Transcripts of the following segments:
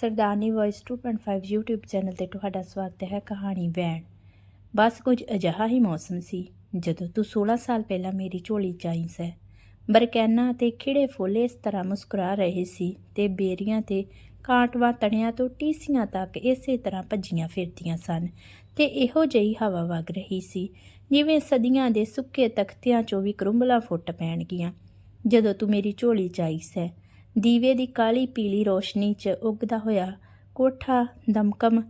ਸਰਦਾਰਨੀ voice 2.5 YouTube channel ਤੇ ਤੁਹਾਡਾ ਸਵਾਗਤ ਹੈ ਕਹਾਣੀ ਵੈਣ। ਬਸ ਕੁਝ ਅਜਿਹਾ ਹੀ ਮੌਸਮ ਸੀ, ਜਦੋਂ ਤੂੰ 16 ਸਾਲ ਪਹਿਲਾਂ ਮੇਰੀ ਝੋਲੀ ਚਾਈ ਸੈ ਬਰਕੈਨਾ ਤੇ ਖਿੜੇ ਫੁੱਲ ਇਸ ਤਰ੍ਹਾਂ ਮੁਸਕਰਾ ਰਹੇ ਸੀ ਤੇ ਬੇਰੀਆਂ ਤੇ ਕਾਂਟਵਾ ਤਣਿਆਂ ਤੋਂ ਟੀਸੀਆਂ ਤੱਕ ਇਸੇ ਤਰ੍ਹਾਂ ਭੱਜੀਆਂ ਫਿਰਦੀਆਂ ਸਨ ਤੇ ਇਹੋ ਜਿਹੀ ਹਵਾ ਵਗ ਰਹੀ ਸੀ, ਜਿਵੇਂ ਸਦੀਆਂ ਦੇ ਸੁੱਕੇ ਤਖਤਿਆਂ ਚੋਂ ਵੀ ਕਰੁੰਬਲਾ ਫੁੱਟ ਪੈਣਗੀਆਂ। ਜਦੋਂ ਤੂੰ ਮੇਰੀ ਝੋਲੀ ਚਾਈ ਸੈ ਦੀਵੇ ਦੀ ਕਾਲੀ ਪੀਲੀ ਰੋਸ਼ਨੀ 'ਚ ਉੱਗਦਾ ਹੋਇਆ ਕੋਠਾ ਦਮਕਮ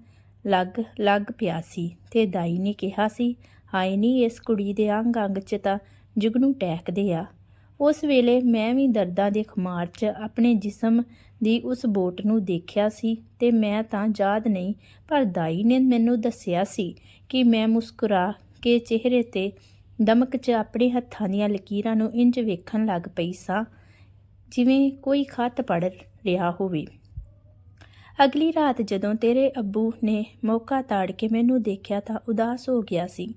ਲੱਗ ਲੱਗ ਪਿਆ ਸੀ ਤੇ ਦਾਈ ਨੇ ਕਿਹਾ ਸੀ, ਹਾਏ ਨਹੀਂ ਇਸ ਕੁੜੀ ਦੇ ਅੰਗ ਅੰਗ 'ਚ ਤਾਂ ਜੁਗਨੂੰ ਟੈਕਦੇ ਆ। ਉਸ ਵੇਲੇ ਮੈਂ ਵੀ ਦਰਦਾਂ ਦੇ ਖਮਾਰ 'ਚ ਆਪਣੇ ਜਿਸਮ ਦੀ ਉਸ ਬੋਟ ਨੂੰ ਦੇਖਿਆ ਸੀ ਤੇ ਮੈਂ ਤਾਂ ਯਾਦ ਨਹੀਂ, ਪਰ ਦਾਈ ਨੇ ਮੈਨੂੰ ਦੱਸਿਆ ਸੀ ਕਿ ਮੈਂ ਮੁਸਕਰਾ ਕੇ ਚਿਹਰੇ ਤੇ ਦਮਕ 'ਚ ਆਪਣੇ ਹੱਥਾਂ ਦੀਆਂ ਲਕੀਰਾਂ ਨੂੰ ਇੰਜ ਵੇਖਣ ਲੱਗ ਪਈ ਸਾਂ। ਜਿਵੇਂ ਕੋਈ ਖਤ ਪੜ ਰਿਹਾ ਹੋਵੇ। ਅਗਲੀ ਰਾਤ ਜਦੋਂ ਤੇਰੇ ਅੱਬੂ ਨੇ ਮੌਕਾ ਤਾੜ ਕੇ ਮੈਨੂੰ ਦੇਖਿਆ ਤਾਂ ਉਦਾਸ ਹੋ ਗਿਆ ਸੀ।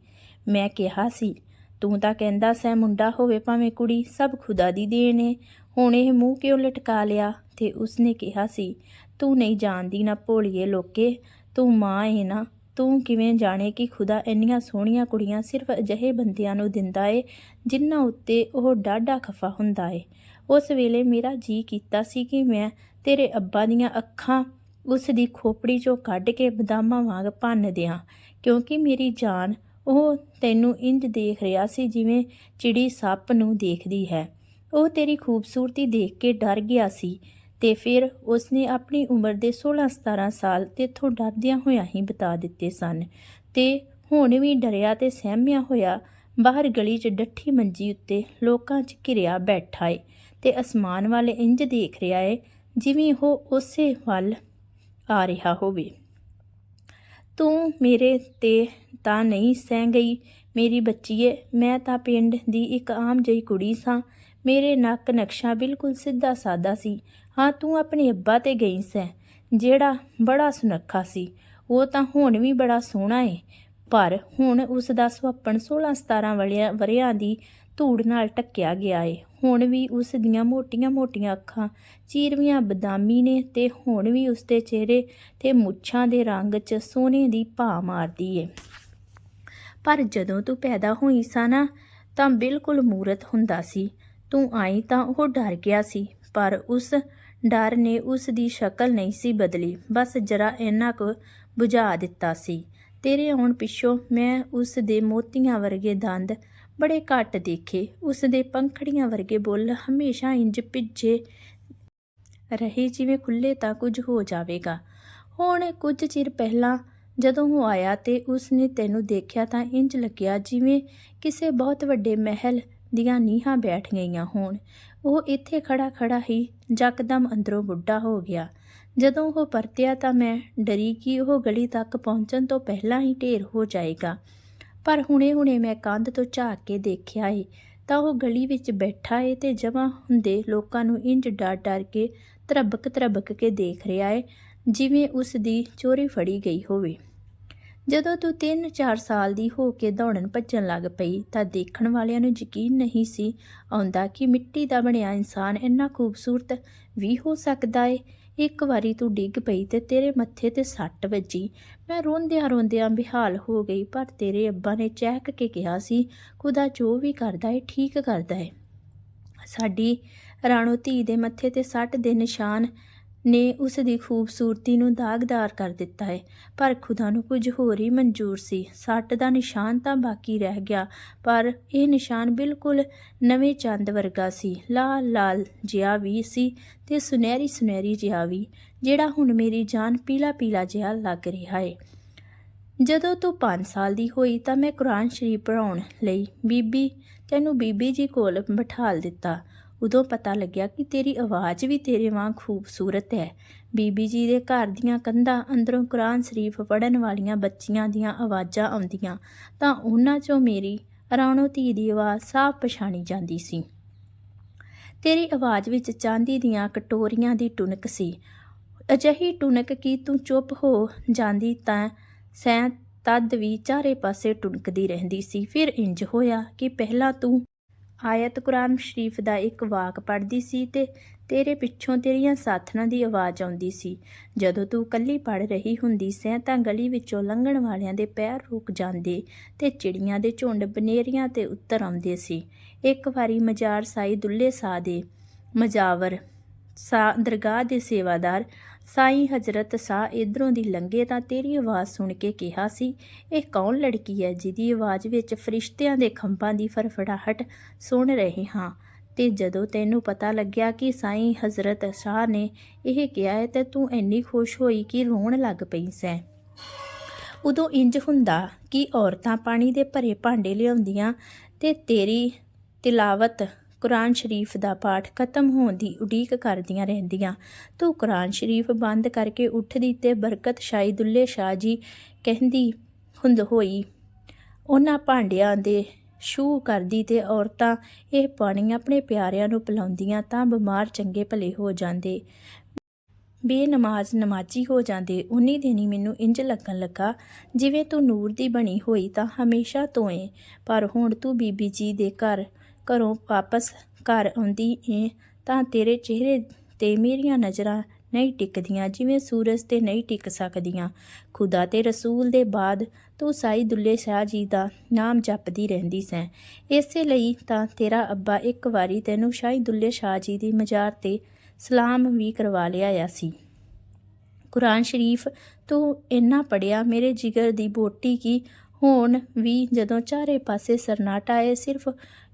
ਮੈਂ ਕਿਹਾ ਸੀ, ਤੂੰ ਤਾਂ ਕਹਿੰਦਾ ਸੈ ਮੁੰਡਾ ਹੋਵੇ ਭਾਵੇਂ ਕੁੜੀ ਸਭ ਖੁਦਾ ਦੀ ਦੇਣ ਏ। ਹੁਣ ਇਹ ਮੂੰਹ ਕਿਉਂ ਲਟਕਾ ਲਿਆ? ਤੇ ਉਸਨੇ ਕਿਹਾ ਸੀ, ਤੂੰ ਨਹੀਂ ਜਾਣਦੀ ਨਾ ਭੋਲੀਏ ਲੋਕੇ, ਤੂੰ ਮਾਂ ਏ ਨਾ। ਤੂੰ ਕਿਵੇਂ ਜਾਣੇ ਕਿ ਖੁਦਾ ਇੰਨੀਆਂ ਸੋਹਣੀਆਂ ਕੁੜੀਆਂ ਸਿਰਫ ਅਜਿਹੇ ਬੰਦਿਆਂ ਨੂੰ ਦਿੰਦਾ ਏ, ਜਿਨ੍ਹਾਂ ਉੱਤੇ ਉਹ ਡਾਢਾ ਖਫਾ ਹੁੰਦਾ ਏ। ਉਸ ਵੇਲੇ ਮੇਰਾ ਜੀ ਕੀਤਾ ਸੀ ਕਿ ਮੈਂ ਤੇਰੇ ਅੱਬਾ ਦੀਆਂ ਅੱਖਾਂ ਉਸ ਦੀ ਖੋਪੜੀ ਚੋਂ ਕੱਢ ਕੇ ਬਦਾਮਾਂ ਵਾਂਗ ਭੰਨ ਦਿਆਂ, ਕਿਉਂਕਿ ਮੇਰੀ ਜਾਨ ਉਹ ਤੈਨੂੰ ਇੰਜ ਦੇਖ ਰਿਹਾ ਸੀ ਜਿਵੇਂ ਚਿੜੀ ਸੱਪ ਨੂੰ ਦੇਖਦੀ ਹੈ। ਉਹ ਤੇਰੀ ਖੂਬਸੂਰਤੀ ਦੇਖ ਕੇ ਡਰ ਗਿਆ ਸੀ ਤੇ ਫਿਰ ਉਸਨੇ ਆਪਣੀ ਉਮਰ ਦੇ 16-17 ਸਾਲ ਤੇਥੋਂ ਡਰਦਿਆਂ ਹੋਇਆਂ ਹੀ ਬਿਤਾ ਦਿੱਤੇ ਸਨ ਤੇ ਹੁਣ ਵੀ ਡਰਿਆ ਤੇ ਸਹਿਮਿਆ ਹੋਇਆ, ਬਾਹਰ ਗਲੀ 'ਚ ਡੱਠੀ ਮੰਜੀ ਉੱਤੇ ਲੋਕਾਂ 'ਚ ਘਿਰਿਆ ਬੈਠਾ ਏ। ਤੇ ਅਸਮਾਨ ਵੱਲ ਇੰਜ ਦੇਖ ਰਿਹਾ ਏ, ਜਿਵੇਂ ਉਹ ਉਸੇ ਵੱਲ ਆ ਰਿਹਾ ਹੋਵੇ। ਤੂੰ ਮੇਰੇ ਤੇ ਤਾਂ ਨਹੀਂ ਸਹਿ ਗਈ, ਮੇਰੀ ਬੱਚੀਏ, ਮੈਂ ਤਾਂ ਪਿੰਡ ਦੀ ਇੱਕ ਆਮ ਜਿਹੀ ਕੁੜੀ ਸਾਂ। ਮੇਰੇ ਨੱਕ ਨਕਸ਼ਾ ਬਿਲਕੁਲ ਸਿੱਧਾ ਸਾਦਾ ਸੀ। ਹਾਂ, ਤੂੰ ਆਪਣੇ ਅੱਬਾ ਤੇ ਗਈ ਸੈਂ, ਜਿਹੜਾ ਬੜਾ ਸੁਨੱਖਾ ਸੀ। ਉਹ ਤਾਂ ਹੁਣ ਵੀ ਬੜਾ ਸੋਹਣਾ ਏ, ਪਰ ਹੁਣ ਉਸ ਦਾ ਸੁਹੱਪਣ 16-17 ਵਲਿਆਂ ਵਰਿਆਂ ਦੀ ਧੂੜ ਨਾਲ ਢੱਕਿਆ ਗਿਆ ਏ। ਹੁਣ ਵੀ ਉਸ ਦੀਆਂ ਮੋਟੀਆਂ-ਮੋਟੀਆਂ ਅੱਖਾਂ, ਚੀਰਵੀਆਂ ਬਦਾਮੀ ਨੇ ਤੇ ਹੁਣ ਵੀ ਉਸ ਦੇ ਚਿਹਰੇ ਤੇ ਮੁੱਛਾਂ ਦੇ ਰੰਗ 'ਚ ਸੋਨੇ ਦੀ ਭਾ ਮਾਰਦੀ ਏ। ਪਰ ਜਦੋਂ ਤੂੰ ਪੈਦਾ ਹੋਈ ਸਾਂ ਨਾ, ਤਾਂ ਬਿਲਕੁਲ ਮੂਰਤ ਹੁੰਦਾ ਸੀ। ਤੂੰ ਆਈ ਤਾਂ ਉਹ ਡਰ ਗਿਆ ਸੀ, ਪਰ ਉਸ ਡਰ ਨੇ ਉਸ ਦੀ ਸ਼ਕਲ ਨਹੀਂ ਸੀ ਬਦਲੀ। ਬਸ ਜਰਾ ਇੰਨਾ ਕੁ ਬੁਝਾ ਦਿੱਤਾ ਸੀ। ਤੇਰੇ ਆਉਣ ਪਿੱਛੋਂ ਮੈਂ ਉਸ ਦੇ ਮੋਤੀਆਂ ਵਰਗੇ ਦੰਦ ਬੜੇ ਘੱਟ ਦੇਖੇ। ਉਸ ਦੇ ਪੰਖੜੀਆਂ ਵਰਗੇ ਬੁੱਲ ਹਮੇਸ਼ਾ ਇੰਜ ਭਿੱਜੇ ਰਹੇ ਜਿਵੇਂ ਖੁੱਲੇ ਤਾਂ ਕੁਝ ਹੋ ਜਾਵੇਗਾ। ਹੁਣ ਕੁਝ ਚਿਰ ਪਹਿਲਾਂ ਜਦੋਂ ਉਹ ਆਇਆ ਤੇ ਉਸ ਨੇ ਤੈਨੂੰ ਦੇਖਿਆ ਤਾਂ ਇੰਜ ਲੱਗਿਆ ਜਿਵੇਂ ਕਿਸੇ ਬਹੁਤ ਵੱਡੇ ਮਹਿਲ ਦੀਆਂ ਨੀਹਾਂ ਬੈਠ ਗਈਆਂ ਹੋਣ। ਉਹ ਇੱਥੇ ਖੜਾ ਖੜਾ ਹੀ ਜਕਦਮ ਅੰਦਰੋਂ ਬੁੱਢਾ ਹੋ ਗਿਆ। ਜਦੋਂ ਉਹ ਪਰਤਿਆ ਤਾਂ ਮੈਂ ਡਰੀ ਕਿ ਉਹ ਗਲੀ ਤੱਕ ਪਹੁੰਚਣ ਤੋਂ ਪਹਿਲਾਂ ਹੀ ਢੇਰ ਹੋ ਜਾਏਗਾ। ਪਰ ਹੁਣੇ-ਹੁਣੇ ਮੈਂ ਕੰਧ ਤੋਂ ਝਾਕ ਕੇ ਦੇਖਿਆ ਏ, ਤਾਂ ਉਹ ਗਲੀ ਵਿੱਚ ਬੈਠਾ ਏ ਤੇ ਜਮਾ ਹੁੰਦੇ ਲੋਕਾਂ ਨੂੰ ਇੰਜ ਡਰ-ਡਰ ਕੇ ਤਰਬਕ ਤਰਬਕ ਕੇ ਦੇਖ ਰਿਹਾ ਏ, ਜਿਵੇਂ ਉਸ ਦੀ ਚੋਰੀ ਫੜੀ ਗਈ ਹੋਵੇ। ਜਦੋਂ ਤੂੰ 3-4 ਸਾਲ ਦੀ ਹੋ ਕੇ ਦੌੜਨ ਭੱਜਣ ਲੱਗ ਪਈ, ਤਾਂ ਦੇਖਣ ਵਾਲਿਆਂ ਨੂੰ ਯਕੀਨ ਨਹੀਂ ਸੀ ਆਉਂਦਾ ਕਿ ਮਿੱਟੀ ਦਾ ਬਣਿਆ ਇਨਸਾਨ ਇੰਨਾ ਖੂਬਸੂਰਤ ਵੀ ਹੋ ਸਕਦਾ ਏ। ਇੱਕ ਵਾਰੀ ਤੂੰ ਡਿੱਗ ਪਈ ਤੇ ਤੇਰੇ ਮੱਥੇ ਤੇ ਸੱਟ ਵੱਜੀ। ਮੈਂ ਰੋਂਦਿਆਂ ਰੋਂਦਿਆਂ ਬਿਹਾਲ ਹੋ ਗਈ, ਪਰ ਤੇਰੇ ਅੱਬਾ ਨੇ ਚਹਿਕ ਕੇ ਕਿਹਾ ਸੀ, ਖੁਦਾ ਜੋ ਵੀ ਕਰਦਾ ਏ, ਠੀਕ ਕਰਦਾ ਏ। ਸਾਡੀ ਰਾਣੋ ਧੀ ਦੇ ਮੱਥੇ ਤੇ ਸੱਟ ਦੇ ਨਿਸ਼ਾਨ ਨੇ ਉਸ ਦੀ ਖੂਬਸੂਰਤੀ ਨੂੰ ਦਾਗਦਾਰ ਕਰ ਦਿੱਤਾ ਹੈ। ਪਰ ਖੁਦਾ ਨੂੰ ਕੁਝ ਹੋਰ ਹੀ ਮਨਜ਼ੂਰ ਸੀ। ਸੱਟ ਦਾ ਨਿਸ਼ਾਨ ਤਾਂ ਬਾਕੀ ਰਹਿ ਗਿਆ, ਪਰ ਇਹ ਨਿਸ਼ਾਨ ਬਿਲਕੁਲ ਨਵੇਂ ਚੰਦ ਵਰਗਾ ਸੀ। ਲਾਲ ਲਾਲ ਜਿਹਾ ਵੀ ਸੀ ਤੇ ਸੁਨਹਿਰੀ ਸੁਨਹਿਰੀ ਜਿਹਾ ਵੀ, ਜਿਹੜਾ ਹੁਣ ਮੇਰੀ ਜਾਨ ਪੀਲਾ ਪੀਲਾ ਜਿਹਾ ਲੱਗ ਰਿਹਾ ਹੈ ਜਦੋਂ ਤੂੰ 5 ਸਾਲ ਦੀ ਹੋਈ ਤਾਂ ਮੈਂ ਕੁਰਾਨ ਸ਼ਰੀਫ ਪੜਾਉਣ ਲਈ ਬੀਬੀ, ਤੈਨੂੰ ਬੀਬੀ ਜੀ ਕੋਲ ਬਿਠਾਲ ਦਿੱਤਾ। ਉਦੋਂ ਪਤਾ ਲੱਗਿਆ ਕਿ ਤੇਰੀ ਆਵਾਜ਼ ਵੀ ਤੇਰੇ ਵਾਂਗ ਖੂਬਸੂਰਤ ਹੈ। ਬੀਬੀ ਜੀ ਦੇ ਘਰ ਦੀਆਂ ਕੰਧਾਂ ਅੰਦਰੋਂ ਕੁਰਾਨ ਸ਼ਰੀਫ ਪੜਨ ਵਾਲੀਆਂ ਬੱਚੀਆਂ ਦੀਆਂ ਆਵਾਜ਼ਾਂ ਆਉਂਦੀਆਂ, ਤਾਂ ਉਹਨਾਂ 'ਚੋਂ ਮੇਰੀ ਰਾਣੋ ਧੀ ਦੀ ਆਵਾਜ਼ ਸਾਫ਼ ਪਛਾਣੀ ਜਾਂਦੀ ਸੀ। ਤੇਰੀ ਆਵਾਜ਼ ਵਿੱਚ ਚਾਂਦੀ ਦੀਆਂ ਕਟੋਰੀਆਂ ਦੀ ਟੁਨਕ ਸੀ। ਅਜਿਹੀ ਟੁਨਕ ਕਿ ਤੂੰ ਚੁੱਪ ਹੋ ਜਾਂਦੀ ਤਾਂ ਸੈਂ ਤਦ ਵੀ ਚਾਰੇ ਪਾਸੇ ਟੁਣਕਦੀ ਰਹਿੰਦੀ ਸੀ। ਫਿਰ ਇੰਜ ਹੋਇਆ ਕਿ ਪਹਿਲਾਂ ਤੂੰ ਆਇਤ ਕੁਰਾਨ ਸ਼ਰੀਫ ਦਾ ਇੱਕ ਵਾਕ ਪੜ੍ਹਦੀ ਸੀ ਤੇ ਤੇਰੇ ਪਿੱਛੋਂ ਤੇਰੀਆਂ ਸਾਥਣਾਂ ਦੀ ਆਵਾਜ਼ ਆਉਂਦੀ ਸੀ। ਜਦੋਂ ਤੂੰ ਇਕੱਲੀ ਪੜ ਰਹੀ ਹੁੰਦੀ ਸੈਂ ਤਾਂ ਗਲੀ ਵਿੱਚੋਂ ਲੰਘਣ ਵਾਲਿਆਂ ਦੇ ਪੈਰ ਰੁਕ ਜਾਂਦੇ ਤੇ ਚਿੜੀਆਂ ਦੇ ਝੁੰਡ ਬਨੇਰੀਆਂ ਤੇ ਉੱਤਰ ਆਉਂਦੇ ਸੀ। ਇੱਕ ਵਾਰੀ ਮਜ਼ਾਰ ਸਾਈ ਦੁੱਲੇ ਸਾਹ ਦੇ, ਮਜਾਵਰ ਸਾ ਦਰਗਾਹ ਦੇ ਸੇਵਾਦਾਰ ਸਾਈਂ ਹਜ਼ਰਤ ਸਾਹ ਇਧਰੋਂ ਦੀ ਲੰਘੇ ਤਾਂ ਤੇਰੀ ਆਵਾਜ਼ ਸੁਣ ਕੇ ਕਿਹਾ ਸੀ, ਇਹ ਕੌਣ ਲੜਕੀ ਹੈ ਜਿਹਦੀ ਆਵਾਜ਼ ਵਿੱਚ ਫਰਿਸ਼ਤਿਆਂ ਦੇ ਖੰਭਾਂ ਦੀ ਫਰਫੜਾਹਟ ਸੁਣ ਰਹੇ ਹਾਂ? ਤੇ ਜਦੋਂ ਤੈਨੂੰ ਪਤਾ ਲੱਗਿਆ ਕਿ ਸਾਈਂ ਹਜ਼ਰਤ ਸ਼ਾਹ ਨੇ ਇਹ ਕਿਹਾ ਹੈ, ਤੇ ਤੂੰ ਇੰਨੀ ਖੁਸ਼ ਹੋਈ ਕਿ ਰੋਣ ਲੱਗ ਪਈ ਸੈਂ। ਉਦੋਂ ਇੰਜ ਹੁੰਦਾ ਕਿ ਔਰਤਾਂ ਪਾਣੀ ਦੇ ਭਰੇ ਭਾਂਡੇ ਲਿਆਉਂਦੀਆਂ ਤੇ ਤੇਰੀ ਤਿਲਾਵਤ ਕੁਰਾਨ ਸ਼ਰੀਫ ਦਾ ਪਾਠ ਖਤਮ ਹੋਣ ਦੀ ਉਡੀਕ ਕਰਦੀਆਂ ਰਹਿੰਦੀਆਂ। ਤੂੰ ਕੁਰਾਨ ਸ਼ਰੀਫ ਬੰਦ ਕਰਕੇ ਉੱਠਦੀ ਤੇ ਬਰਕਤ ਸ਼ਾਹੀ ਦੁੱਲੇ ਸ਼ਾਹ ਜੀ ਕਹਿੰਦੀ ਹੁੰਦ ਹੋਈ। ਉਹਨਾਂ ਭਾਂਡਿਆਂ ਦੇ ਸ਼ੂ ਕਰਦੀ ਤੇ ਔਰਤਾਂ ਇਹ ਪਾਣੀ ਆਪਣੇ ਪਿਆਰਿਆਂ ਨੂੰ ਪਿਲਾਉਂਦੀਆਂ ਤਾਂ ਬਿਮਾਰ ਚੰਗੇ ਭਲੇ ਹੋ ਜਾਂਦੇ। ਬੇਨਮਾਜ਼ ਨਮਾਜ਼ੀ ਹੋ ਜਾਂਦੇ। ਉਨੀ ਦਿਨੀ ਮੈਨੂੰ ਇੰਜ ਲੱਗਣ ਲੱਗਾ, ਜਿਵੇਂ ਤੂੰ ਨੂਰ ਦੀ ਬਣੀ ਹੋਈ ਤਾਂ ਹਮੇਸ਼ਾ ਤੋਂ ਏ। ਪਰ ਹੁਣ ਤੂੰ ਬੀਬੀ ਜੀ ਦੇ ਘਰ ਘਰੋਂ ਵਾਪਸ ਘਰ ਆਉਂਦੀ ਏ ਤਾਂ ਤੇਰੇ ਚਿਹਰੇ ਤੇ ਮੇਰੀਆਂ ਨਜ਼ਰਾਂ ਨਹੀਂ ਟਿਕਦੀਆਂ, ਜਿਵੇਂ ਸੂਰਜ ਤੇ ਨਹੀਂ ਟਿਕ ਸਕਦੀਆਂ। ਖੁਦਾ ਤੇ ਰਸੂਲ ਦੇ ਬਾਅਦ ਤੂੰ ਸਾਈ ਦੁੱਲੇ ਸ਼ਾਹ ਜੀ ਦਾ ਨਾਮ ਜਪਦੀ ਰਹਿੰਦੀ ਸੈਂ। ਇਸੇ ਲਈ ਤਾਂ ਤੇਰਾ ਅੱਬਾ ਇੱਕ ਵਾਰੀ ਤੈਨੂੰ ਸ਼ਾਹੀ ਦੁੱਲੇ ਸ਼ਾਹ ਜੀ ਦੀ ਮਜ਼ਾਰ ਤੇ ਸਲਾਮ ਵੀ ਕਰਵਾ ਲਿਆ ਸੀ। ਕੁਰਾਨ ਸ਼ਰੀਫ ਤੂੰ ਇੰਨਾ ਪੜਿਆ ਮੇਰੇ ਜਿਗਰ ਦੀ ਬੋਟੀ ਕੀ ਹੁਣ ਵੀ ਜਦੋਂ ਚਾਰੇ ਪਾਸੇ ਸਰਨਾਟਾ ਏ ਸਿਰਫ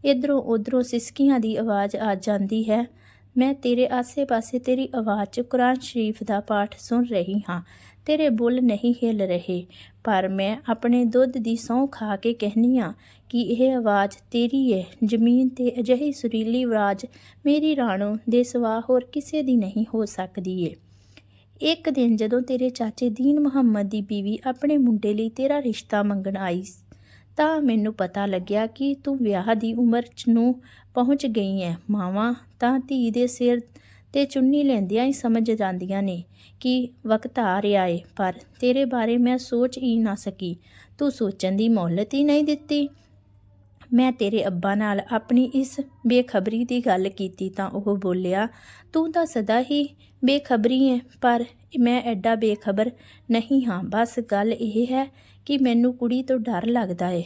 ਇਧਰੋਂ ਉਧਰੋਂ ਸਿਸਕੀਆਂ ਦੀ ਆਵਾਜ਼ ਆ ਜਾਂਦੀ ਹੈ। ਮੈਂ ਤੇਰੇ ਆਸੇ-ਪਾਸੇ ਤੇਰੀ ਆਵਾਜ਼ 'ਚ ਕੁਰਾਨ ਸ਼ਰੀਫ ਦਾ ਪਾਠ ਸੁਣ ਰਹੀ ਹਾਂ। ਤੇਰੇ ਬੁੱਲ ਨਹੀਂ ਹਿੱਲ ਰਹੇ, ਪਰ ਮੈਂ ਆਪਣੇ ਦੁੱਧ ਦੀ ਸਹੁੰ ਖਾ ਕੇ ਕਹਿਨੀ ਆ ਕਿ ਇਹ ਆਵਾਜ਼ ਤੇਰੀ ਹੈ ਜ਼ਮੀਨ ਤੇ ਅਜਿਹੀ ਸੁਰੀਲੀ ਆਵਾਜ਼ ਮੇਰੀ ਰਾਣੋ ਦੇ ਸਿਵਾ ਹੋਰ ਕਿਸੇ ਦੀ ਨਹੀਂ ਹੋ ਸਕਦੀ ਏ। ਇੱਕ ਦਿਨ ਜਦੋਂ ਤੇਰੇ ਚਾਚੇ ਦੀਨ ਮੁਹੰਮਦ ਦੀ ਬੀਵੀ ਆਪਣੇ ਮੁੰਡੇ ਲਈ ਤੇਰਾ ਰਿਸ਼ਤਾ ਮੰਗਣ ਆਈ ਤਾਂ ਮੈਨੂੰ ਪਤਾ ਲੱਗਿਆ ਕਿ ਤੂੰ ਵਿਆਹ ਦੀ ਉਮਰ 'ਚ ਨੂੰ ਪਹੁੰਚ ਗਈ ਹੈ ਮਾਵਾਂ ਤਾਂ ਧੀ ਦੇ ਸਿਰ ਤੇ ਚੁੰਨੀ ਲੈਂਦਿਆਂ ਹੀ ਸਮਝ ਜਾਂਦੀਆਂ ਨੇ ਕਿ ਵਕਤ ਆ ਰਿਹਾ ਏ, ਪਰ ਤੇਰੇ ਬਾਰੇ ਮੈਂ ਸੋਚ ਹੀ ਨਾ ਸਕੀ। ਤੂੰ ਸੋਚਣ ਦੀ ਮੌਲਤ ਹੀ ਨਹੀਂ ਦਿੱਤੀ। ਮੈਂ ਤੇਰੇ ਅੱਬਾ ਨਾਲ ਆਪਣੀ ਇਸ ਬੇਖਬਰੀ ਦੀ ਗੱਲ ਕੀਤੀ ਤਾਂ ਉਹ ਬੋਲਿਆ, ਤੂੰ ਤਾਂ ਸਦਾ ਹੀ ਬੇਖਬਰੀ ਹੈ ਪਰ ਮੈਂ ਐਡਾ ਬੇਖਬਰ ਨਹੀਂ ਹਾਂ। ਬਸ ਗੱਲ ਇਹ ਹੈ ਕਿ ਮੈਨੂੰ ਕੁੜੀ ਤੋਂ ਡਰ ਲੱਗਦਾ ਏ।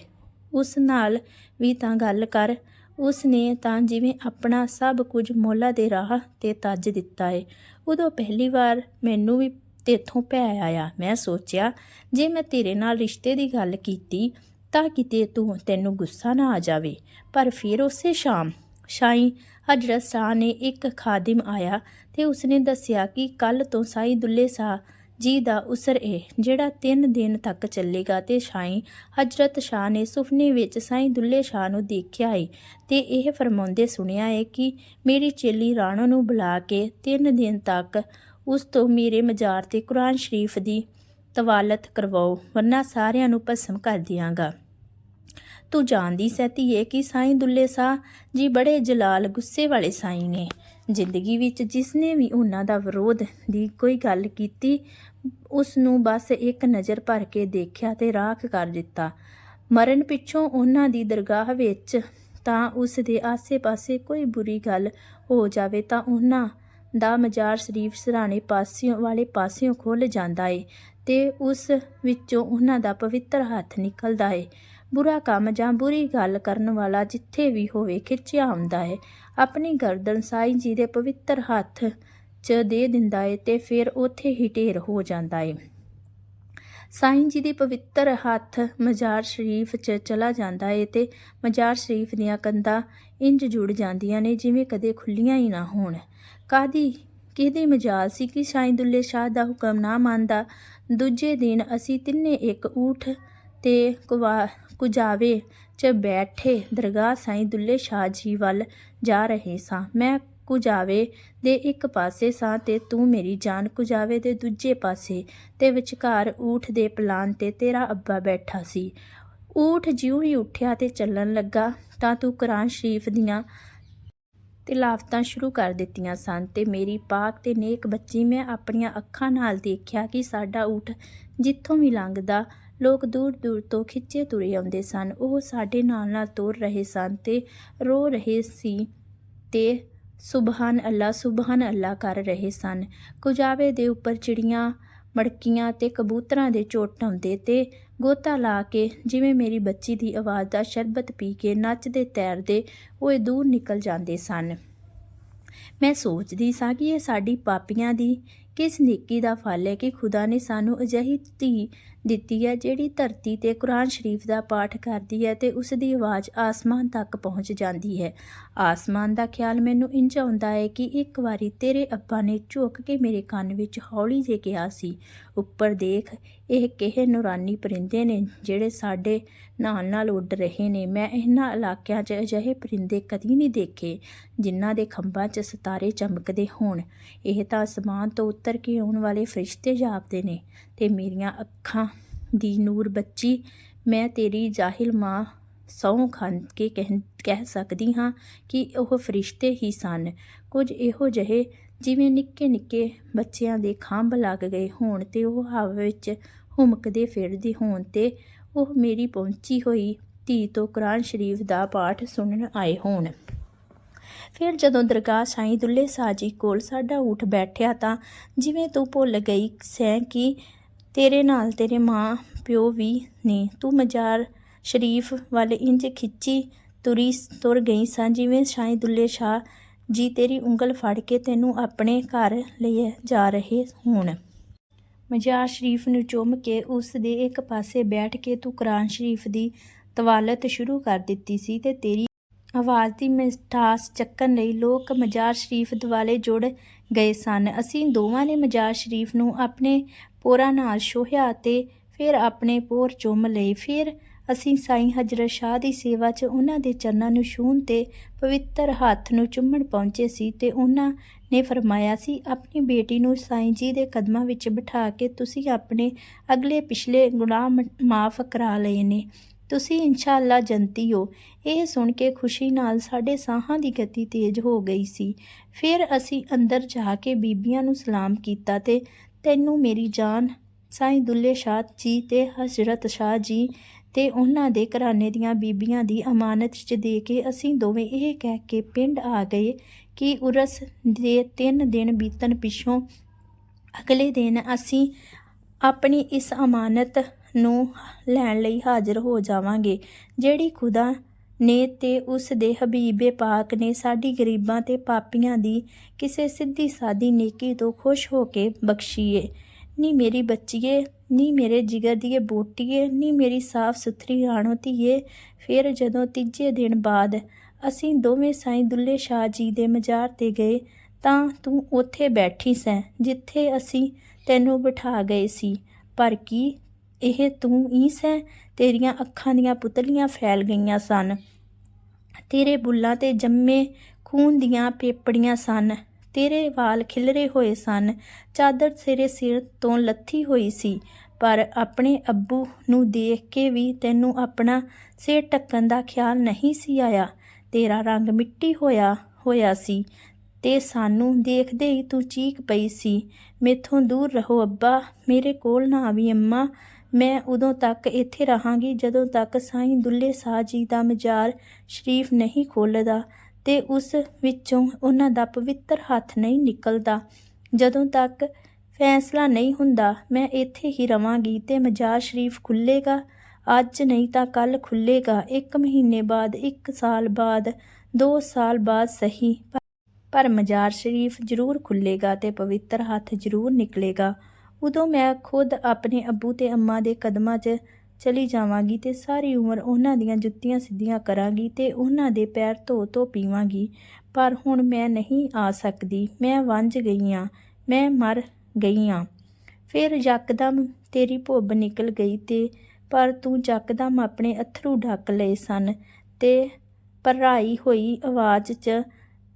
ਉਸ ਨਾਲ ਵੀ ਤਾਂ ਗੱਲ ਕਰ, ਉਸ ਨੇ ਤਾਂ ਜਿਵੇਂ ਆਪਣਾ ਸਭ ਕੁਝ ਮੋਲਾ ਦੇ ਰਾਹ ਤੇ ਤੱਜ ਦਿੱਤਾ ਏ। ਉਦੋਂ ਪਹਿਲੀ ਵਾਰ ਮੈਨੂੰ ਵੀ ਤੇਥੋਂ ਭੈ ਆਇਆ। ਮੈਂ ਸੋਚਿਆ, ਜੇ ਮੈਂ ਤੇਰੇ ਨਾਲ ਰਿਸ਼ਤੇ ਦੀ ਗੱਲ ਕੀਤੀ, ਤਾਂ ਕਿਤੇ ਤੂੰ ਤੈਨੂੰ ਗੁੱਸਾ ਨਾ ਆ ਜਾਵੇ। ਪਰ ਫਿਰ ਉਸੇ ਸ਼ਾਮ ਸ਼ਾਈ ਹਜਰਤ ਸ਼ਾਹ ਨੇ ਇੱਕ ਖਾਦਮ ਆਇਆ ਤੇ ਉਸਨੇ ਦੱਸਿਆ ਕਿ ਕੱਲ ਤੋਂ ਸਾਈ ਦੁੱਲੇ ਸ਼ਾਹ ਜੀ ਦਾ ਉਸਰ ਇਹ, ਜਿਹੜਾ 3 ਦਿਨ ਤੱਕ ਚੱਲੇਗਾ ਤੇ ਸ਼ਾਈ ਹਜਰਤ ਸ਼ਾਹ ਨੇ ਸੁਪਨੇ ਵਿੱਚ ਸਾਈਂ ਦੁੱਲੇ ਸ਼ਾਹ ਨੂੰ ਦੇਖਿਆ ਏ ਤੇ ਇਹ ਫਰਮਾਉਂਦੇ ਸੁਣਿਆ ਏ ਕਿ ਮੇਰੀ ਚੇਲੀ ਰਾਣੋ ਨੂੰ ਬੁਲਾ ਕੇ 3 ਦਿਨ ਤੱਕ ਉਸ ਤੋਂ ਮੇਰੇ ਮਜ਼ਾਰ ਤੇ ਕੁਰਾਨ ਸ਼ਰੀਫ ਦੀ ਤਵਾਲਤ ਕਰਵਾਓ, ਵਰਨਾ ਸਾਰਿਆਂ ਨੂੰ ਭਸਮ ਕਰ ਦਿਆਂਗਾ। ਤੂੰ ਜਾਣਦੀ ਸਹਿਤੀ ਏ ਕਿ ਸਾਈਂ ਦੁੱਲੇ ਸਾਹ ਜੀ ਬੜੇ ਜਲਾਲ ਗੁੱਸੇ ਵਾਲੇ ਸਾਈਂ ਨੇ। ਜ਼ਿੰਦਗੀ ਵਿੱਚ ਜਿਸਨੇ ਵੀ ਉਹਨਾਂ ਦਾ ਵਿਰੋਧ ਦੀ ਕੋਈ ਗੱਲ ਕੀਤੀ ਉਸ ਨੂੰ ਬਸ ਇੱਕ ਨਜ਼ਰ ਭਰ ਕੇ ਦੇਖਿਆ ਤੇ ਰਾਖ ਕਰ ਦਿੱਤਾ। ਮਰਨ ਪਿੱਛੋਂ ਉਹਨਾਂ ਦੀ ਦਰਗਾਹ ਵਿੱਚ ਤਾਂ ਉਸ ਦੇ ਆਸੇ-ਪਾਸੇ ਕੋਈ ਬੁਰੀ ਗੱਲ ਹੋ ਜਾਵੇ ਤਾਂ ਉਹਨਾਂ ਦਾ ਮਜ਼ਾਰ ਸ਼ਰੀਫ ਸਰਾਣੇ ਪਾਸਿਓਂ ਵਾਲੇ ਪਾਸਿਓਂ ਖੁੱਲ ਜਾਂਦਾ ਏ ਤੇ ਉਸ ਵਿੱਚੋਂ ਉਹਨਾਂ ਦਾ ਪਵਿੱਤਰ ਹੱਥ ਨਿਕਲਦਾ ਏ। ਬੁਰਾ ਕੰਮ ਜਾਂ ਬੁਰੀ ਗੱਲ ਕਰਨ ਵਾਲਾ ਜਿੱਥੇ ਵੀ ਹੋਵੇ ਖਿੱਚਿਆ ਆਉਂਦਾ ਹੈ ਆਪਣੀ ਗਰਦਨ ਸਾਈਂ ਜੀ ਦੇ ਪਵਿੱਤਰ ਹੱਥ 'ਚ ਦੇ ਦਿੰਦਾ ਏ ਤੇ ਫਿਰ ਉੱਥੇ ਹੀ ਢੇਰ ਹੋ ਜਾਂਦਾ ਏ। ਸਾਈਂ ਜੀ ਦੀ ਪਵਿੱਤਰ ਹੱਥ ਮਜ਼ਾਰ ਸ਼ਰੀਫ 'ਚ ਚਲਾ ਜਾਂਦਾ ਏ ਤੇ ਮਜ਼ਾਰ ਸ਼ਰੀਫ ਦੀਆਂ ਕੰਧਾਂ ਇੰਜ ਜੁੜ ਜਾਂਦੀਆਂ ਨੇ ਜਿਵੇਂ ਕਦੇ ਖੁੱਲੀਆਂ ਹੀ ਨਾ ਹੋਣ। ਕਾਦੀ ਕਿਹਦੀ ਮਜਾਲ ਸੀ ਕਿ ਸਾਈਂ ਦੁੱਲੇ ਸ਼ਾਹ ਦਾ ਹੁਕਮ ਨਾ ਮੰਨਦਾ। ਦੂਜੇ ਦਿਨ ਅਸੀਂ ਤਿੰਨੇ ਇੱਕ ਊਠ ਤੇ ਕੁਵਾ, ਕੁਜਾਵੇ 'ਚ ਬੈਠੇ ਦਰਗਾਹ ਸਾਈਂ ਦੁੱਲੇ ਸ਼ਾਹ ਜੀ ਵੱਲ ਜਾ ਰਹੇ ਸਾਂ। ਮੈਂ ਕੁਜਾਵੇ ਦੇ ਇੱਕ ਪਾਸੇ ਸਾਂ ਤੇ ਤੂੰ ਮੇਰੀ ਜਾਨ ਕੁਜਾਵੇ ਦੇ ਦੂਜੇ ਪਾਸੇ ਤੇ ਵਿਚਕਾਰ ਊਠ ਦੇ ਪਲਾਨ ਤੇ ਤੇਰਾ ਅੱਬਾ ਬੈਠਾ ਸੀ। ਊਠ ਜਿਉਂ ਹੀ ਉੱਠਿਆ ਤੇ ਚੱਲਣ ਲੱਗਾ ਤਾਂ ਤੂੰ ਕੁਰਾਨ ਸ਼ਰੀਫ ਦੀਆਂ ਤਿਲਾਵਤਾਂ ਸ਼ੁਰੂ ਕਰ ਦਿੱਤੀਆਂ ਸਨ ਤੇ ਮੇਰੀ ਪਾਕ ਤੇ ਨੇਕ ਬੱਚੀ ਮੈਂ ਆਪਣੀਆਂ ਅੱਖਾਂ ਨਾਲ ਦੇਖਿਆ ਕਿ ਸਾਡਾ ਊਠ ਜਿੱਥੋਂ ਵੀ ਲੰਘਦਾ ਲੋਕ ਦੂਰ ਦੂਰ ਤੋਂ ਖਿੱਚੇ ਤੁਰੇ ਆਉਂਦੇ ਸਨ। ਉਹ ਸਾਡੇ ਨਾਲ ਨਾਲ ਤੁਰ ਰਹੇ ਸਨ ਤੇ ਰੋ ਰਹੇ ਸੀ ਤੇ ਸੁਬਹਾਨ ਅੱਲਾ ਸੁਬਹਾਨ ਅੱਲਾ ਕਰ ਰਹੇ ਸਨ। ਕੁਜਾਵੇ ਦੇ ਉੱਪਰ ਚਿੜੀਆਂ, ਮੜਕੀਆਂ ਤੇ ਕਬੂਤਰਾਂ ਦੇ ਝੁੱਟ ਆਉਂਦੇ ਤੇ ਗੋਤਾ ਲਾ ਕੇ ਜਿਵੇਂ ਮੇਰੀ ਬੱਚੀ ਦੀ ਆਵਾਜ਼ ਦਾ ਸ਼ਰਬਤ ਪੀ ਕੇ ਨੱਚਦੇ ਤੈਰਦੇ ਉਹ ਦੂਰ ਨਿਕਲ ਜਾਂਦੇ ਸਨ। ਮੈਂ ਸੋਚਦੀ ਸਾਂ ਕਿ ਇਹ ਸਾਡੀ ਪਾਪੀਆਂ ਦੀ ਕਿਸ ਨੇਕੀ ਦਾ ਫਲ ਹੈ ਕਿ ਖੁਦਾ ਨੇ ਸਾਨੂੰ ਅਜਿਹੀ ਧੀ ਦਿੱਤੀ ਹੈ ਜਿਹੜੀ ਧਰਤੀ ਤੇ ਕੁਰਾਨ ਸ਼ਰੀਫ ਦਾ ਪਾਠ ਕਰਦੀ ਹੈ ਤੇ ਉਸ ਦੀ ਆਵਾਜ਼ ਆਸਮਾਨ ਤੱਕ ਪਹੁੰਚ ਜਾਂਦੀ ਹੈ। ਆਸਮਾਨ ਦਾ ਖਿਆਲ ਮੈਨੂੰ ਇੰਜ ਆਉਂਦਾ ਹੈ ਕਿ ਇੱਕ ਵਾਰੀ ਤੇਰੇ ਅੱਬਾ ਨੇ ਝੁੱਕ ਕੇ ਮੇਰੇ ਕੰਨ ਵਿੱਚ ਹੌਲੀ ਜਿਹੇ ਕਿਹਾ ਸੀ, ਉੱਪਰ ਦੇਖ, ਇਹ ਕਿਹੇ ਨੂਰਾਨੀ ਪਰਿੰਦੇ ਨੇ ਜਿਹੜੇ ਸਾਡੇ ਨਾਲ ਨਾਲ ਉੱਡ ਰਹੇ ਨੇ। ਮੈਂ ਇਹਨਾਂ ਇਲਾਕਿਆਂ 'ਚ ਅਜਿਹੇ ਪਰਿੰਦੇ ਕਦੀ ਨਹੀਂ ਦੇਖੇ ਜਿਨ੍ਹਾਂ ਦੇ ਖੰਭਾਂ 'ਚ ਸਿਤਾਰੇ ਚਮਕਦੇ ਹੋਣ। ਇਹ ਤਾਂ ਅਸਮਾਨ ਤੋਂ ਉੱਤਰ ਕੇ ਆਉਣ ਵਾਲੇ ਫਰਿਸ਼ਤੇ ਜਾਪਦੇ ਨੇ ਤੇ ਮੇਰੀਆਂ ਅੱਖਾਂ ਦੀ ਨੂਰ ਬੱਚੀ, ਮੈਂ ਤੇਰੀ ਜਾਹਿਲ ਮਾਂ ਸਹੁੰ ਖਾਂ ਕੇ ਕਹਿ ਕਹਿ ਸਕਦੀ ਹਾਂ ਕਿ ਉਹ ਫਰਿਸ਼ਤੇ ਹੀ ਸਨ। ਕੁਝ ਇਹੋ ਜਿਹੇ ਜਿਵੇਂ ਨਿੱਕੇ ਨਿੱਕੇ ਬੱਚਿਆਂ ਦੇ ਖੰਭ ਲੱਗ ਗਏ ਹੋਣ ਤੇ ਉਹ ਹਵਾ ਵਿੱਚ ਹੁਮਕਦੇ ਫਿਰਦੇ ਹੋਣ ਤੇ ਉਹ ਮੇਰੀ ਪਹੁੰਚੀ ਹੋਈ ਧੀ ਤੋਂ ਕੁਰਾਨ ਸ਼ਰੀਫ ਦਾ ਪਾਠ ਸੁਣਨ ਆਏ ਹੋਣ। ਫਿਰ ਜਦੋਂ ਦਰਗਾਹ ਸਾਈਂ ਦੁੱਲੇ ਸ਼ਾਹ ਜੀ ਕੋਲ ਸਾਡਾ ਊਠ ਬੈਠਿਆ ਤਾਂ ਜਿਵੇਂ ਤੂੰ ਭੁੱਲ ਗਈ ਸੈਂ ਕਿ ਤੇਰੇ ਨਾਲ ਤੇਰੇ ਮਾਂ ਪਿਓ ਵੀ ਨੇ। ਤੂੰ ਮਜ਼ਾਰ ਸ਼ਰੀਫ ਵੱਲ ਇੰਜ ਖਿੱਚੀ ਤੁਰੀ ਤੁਰ ਗਈ ਸਾਂ। ਜਿਵੇਂ ਸਾਈਂ ਦੁੱਲੇ ਸ਼ਾਹ ਜੀ ਤੇਰੀ ਉਂਗਲ ਫੜ ਕੇ ਤੈਨੂੰ ਆਪਣੇ ਘਰ ਲਈ ਜਾ ਰਹੇ ਹੋਣ। ਮਜ਼ਾਰ ਸ਼ਰੀਫ ਨੂੰ ਚੁੰਮ ਕੇ ਉਸ ਦੇ ਇੱਕ ਪਾਸੇ ਬੈਠ ਕੇ ਤੂੰ ਕੁਰਾਨ ਸ਼ਰੀਫ ਦੀ ਤਵਾਲਤ ਸ਼ੁਰੂ ਕਰ ਦਿੱਤੀ ਸੀ ਤੇ ਤੇਰੀ ਆਵਾਜ਼ ਦੀ ਮਿਠਾਸ ਚੱਕਣ ਲਈ ਲੋਕ ਮਜ਼ਾਰ ਸ਼ਰੀਫ ਦੁਆਲੇ ਜੁੜ ਗਏ ਸਨ। ਅਸੀਂ ਦੋਵਾਂ ਨੇ ਮਜ਼ਾਰ ਸ਼ਰੀਫ ਨੂੰ ਆਪਣੇ ਪੋਰਾਂ ਨਾਲ ਛੋਹਿਆ ਤੇ ਫਿਰ ਆਪਣੇ ਪੋਰ ਚੁੰਮ ਲਏ। ਫਿਰ ਅਸੀਂ ਸਾਈਂ ਹਜ਼ਰਤ ਸ਼ਾਹ ਦੀ ਸੇਵਾ 'ਚ ਉਹਨਾਂ ਦੇ ਚਰਨਾਂ ਨੂੰ ਛੂਹਣ ਤੇ ਪਵਿੱਤਰ ਹੱਥ ਨੂੰ ਚੁੰਮਣ ਪਹੁੰਚੇ ਸੀ ਤੇ ਉਹਨਾਂ ਨੇ ਫਰਮਾਇਆ ਸੀ ਆਪਣੀ ਬੇਟੀ ਨੂੰ ਸਾਈਂ ਜੀ ਦੇ ਕਦਮਾਂ ਵਿੱਚ ਬਿਠਾ ਕੇ ਤੁਸੀਂ ਆਪਣੇ ਅਗਲੇ ਪਿਛਲੇ ਗੁਨਾਹ ਮ- ਮਾਫ ਕਰਾ ਲਏ ਨੇ। ਤੁਸੀਂ ਇਨਸ਼ਾਅੱਲਾ ਜੰਤੀ ਹੋ। ਇਹ ਸੁਣ ਕੇ ਖੁਸ਼ੀ ਨਾਲ ਸਾਡੇ ਸਾਹਾਂ ਦੀ ਗਤੀ ਤੇਜ਼ ਹੋ ਗਈ ਸੀ। ਫਿਰ ਅਸੀਂ ਅੰਦਰ ਜਾ ਕੇ ਬੀਬੀਆਂ ਨੂੰ ਸਲਾਮ ਕੀਤਾ ਤੇ ਤੈਨੂੰ ਮੇਰੀ ਜਾਨ ਸਾਈਂ ਦੁੱਲੇ ਸ਼ਾਹ ਜੀ ਤੇ ਹਜ਼ਰਤ ਸ਼ਾਹ ਜੀ ਤੇ ਉਹਨਾਂ ਦੇ ਘਰਾਣੇ ਦੀਆਂ ਬੀਬੀਆਂ ਦੀ ਅਮਾਨਤ 'ਚ ਦੇ ਕੇ ਅਸੀਂ ਦੋਵੇਂ ਇਹ ਕਹਿ ਕੇ ਪਿੰਡ ਆ ਗਏ ਕਿ ਉਰਸ ਦੇ ਤਿੰਨ ਦਿਨ ਬੀਤਣ ਪਿੱਛੋਂ ਅਗਲੇ ਦਿਨ ਅਸੀਂ ਆਪਣੀ ਇਸ ਅਮਾਨਤ ਨੂੰ ਲੈਣ ਲਈ ਹਾਜ਼ਰ ਹੋ ਜਾਵਾਂਗੇ। ਜਿਹੜੀ ਖੁਦਾ ਨੇ ਤੇ ਉਸ ਦੇ ਹਬੀਬੇ ਪਾਕ ਨੇ ਸਾਡੀ ਗਰੀਬਾਂ ਤੇ ਪਾਪੀਆਂ ਦੀ ਕਿਸੇ ਸਿੱਧੀ ਸਾਦੀ ਨੇਕੀ ਤੋਂ ਖੁਸ਼ ਹੋ ਕੇ ਬਖਸ਼ੀਏ। ਨੀ ਮੇਰੀ ਬੱਚੀਏ, ਨੀ ਮੇਰੇ ਜਿਗਰ ਦੀਏ ਬੋਟੀਏ, ਨੀ ਮੇਰੀ ਸਾਫ਼ ਸੁਥਰੀ ਰਾਣੋ ਧੀਏ, ਫਿਰ ਜਦੋਂ ਤੀਜੇ ਦਿਨ ਬਾਅਦ ਅਸੀਂ ਦੋਵੇਂ ਸਾਈਂ ਦੁੱਲੇ ਸ਼ਾਹ ਜੀ ਦੇ ਮਜ਼ਾਰ ਤੇ ਗਏ, ਤਾਂ ਤੂੰ ਉੱਥੇ ਬੈਠੀ ਸੈਂ, ਜਿੱਥੇ ਅਸੀਂ ਤੈਨੂੰ ਬਿਠਾ ਗਏ ਸੀ। ਪਰ ਕੀ ਇਹ ਤੂੰ ਹੀ? ਸੈਂ ਤੇਰੀਆਂ ਅੱਖਾਂ ਦੀਆਂ ਪੁਤਲੀਆਂ ਫੈਲ ਗਈਆਂ ਸਨ। ਤੇਰੇ ਬੁੱਲਾਂ ਤੇ ਜੰਮੇ ਖੂਨ ਦੀਆਂ ਪੇਪੜੀਆਂ ਸਨ। ਤੇਰੇ ਵਾਲ ਖਿਲਰੇ ਹੋਏ ਸਨ। ਚਾਦਰ ਤੇਰੇ ਸਿਰ ਤੋਂ ਲੱਥੀ ਹੋਈ ਸੀ। ਪਰ ਆਪਣੇ ਅੱਬੂ ਨੂੰ ਦੇਖ ਕੇ ਵੀ ਤੈਨੂੰ ਆਪਣਾ ਸਿਰ ਢੱਕਣ ਦਾ ਖਿਆਲ ਨਹੀਂ ਸੀ ਆਇਆ। ਤੇਰਾ ਰੰਗ ਮਿੱਟੀ ਹੋਇਆ ਹੋਇਆ ਸੀ ਤੇ ਸਾਨੂੰ ਦੇਖਦੇ ਹੀ ਤੂੰ ਚੀਕ ਪਈ ਸੀ। ਮੇਥੋਂ ਦੂਰ ਰਹੋ ਅੱਬਾ, ਮੇਰੇ ਕੋਲ ਨਾ ਆਵੀ ਅੰਮਾ। ਮੈਂ ਉਦੋਂ ਤੱਕ ਇੱਥੇ ਰਹਾਂਗੀ ਜਦੋਂ ਤੱਕ ਸਾਈਂ ਦੁੱਲੇ ਸਾਹ ਜੀ ਦਾ ਮਜ਼ਾਰ ਸ਼ਰੀਫ ਨਹੀਂ ਖੋਲ੍ਹਦਾ ਤੇ ਉਸ ਵਿੱਚੋਂ ਉਹਨਾਂ ਦਾ ਪਵਿੱਤਰ ਹੱਥ ਨਹੀਂ ਨਿਕਲਦਾ। ਜਦੋਂ ਤੱਕ ਫੈਸਲਾ ਨਹੀਂ ਹੁੰਦਾ, ਮੈਂ ਇੱਥੇ ਹੀ ਰਵਾਂਗੀ ਤੇ ਮਜ਼ਾਰ ਸ਼ਰੀਫ ਖੁੱਲੇਗਾ ਅੱਜ ਨਹੀਂ ਤਾਂ ਕੱਲ ਖੁੱਲੇਗਾ ਇੱਕ ਮਹੀਨੇ ਬਾਅਦ, ਇੱਕ ਸਾਲ ਬਾਅਦ, ਦੋ ਸਾਲ ਬਾਅਦ ਸਹੀ। ਪਰ- ਪਰ ਮਜ਼ਾਰ ਸ਼ਰੀਫ ਜ਼ਰੂਰ ਖੁੱਲੇਗਾ ਤੇ ਪਵਿੱਤਰ ਹੱਥ ਜ਼ਰੂਰ ਨਿਕਲੇਗਾ। ਉਦੋਂ ਮੈਂ ਖੁਦ ਆਪਣੇ ਅੱਬੂ ਤੇ ਅੰਮਾ ਦੇ ਕਦਮਾਂ 'ਚ ਚਲੀ ਜਾਵਾਂਗੀ ਤੇ ਸਾਰੀ ਉਮਰ ਉਹਨਾਂ ਦੀਆਂ ਜੁੱਤੀਆਂ ਸਿੱਧੀਆਂ ਕਰਾਂਗੀ ਤੇ ਉਹਨਾਂ ਦੇ ਪੈਰ ਧੋ ਧੋ ਪੀਵਾਂਗੀ। ਪਰ ਹੁਣ ਮੈਂ ਨਹੀਂ ਆ ਸਕਦੀ। ਮੈਂ ਵੰਝ ਗਈ ਹਾਂ ਮੈਂ ਮਰ ਗਈ ਹਾਂ ਫਿਰ ਯਕਦਮ ਤੇਰੀ ਭੁੱਬ ਨਿਕਲ ਗਈ ਤੇ ਪਰ ਤੂੰ ਯਕਦਮ ਆਪਣੇ ਅਥਰੂ ਢੱਕ ਲਏ ਸਨ ਤੇ ਭਰਾਈ ਹੋਈ ਆਵਾਜ਼ 'ਚ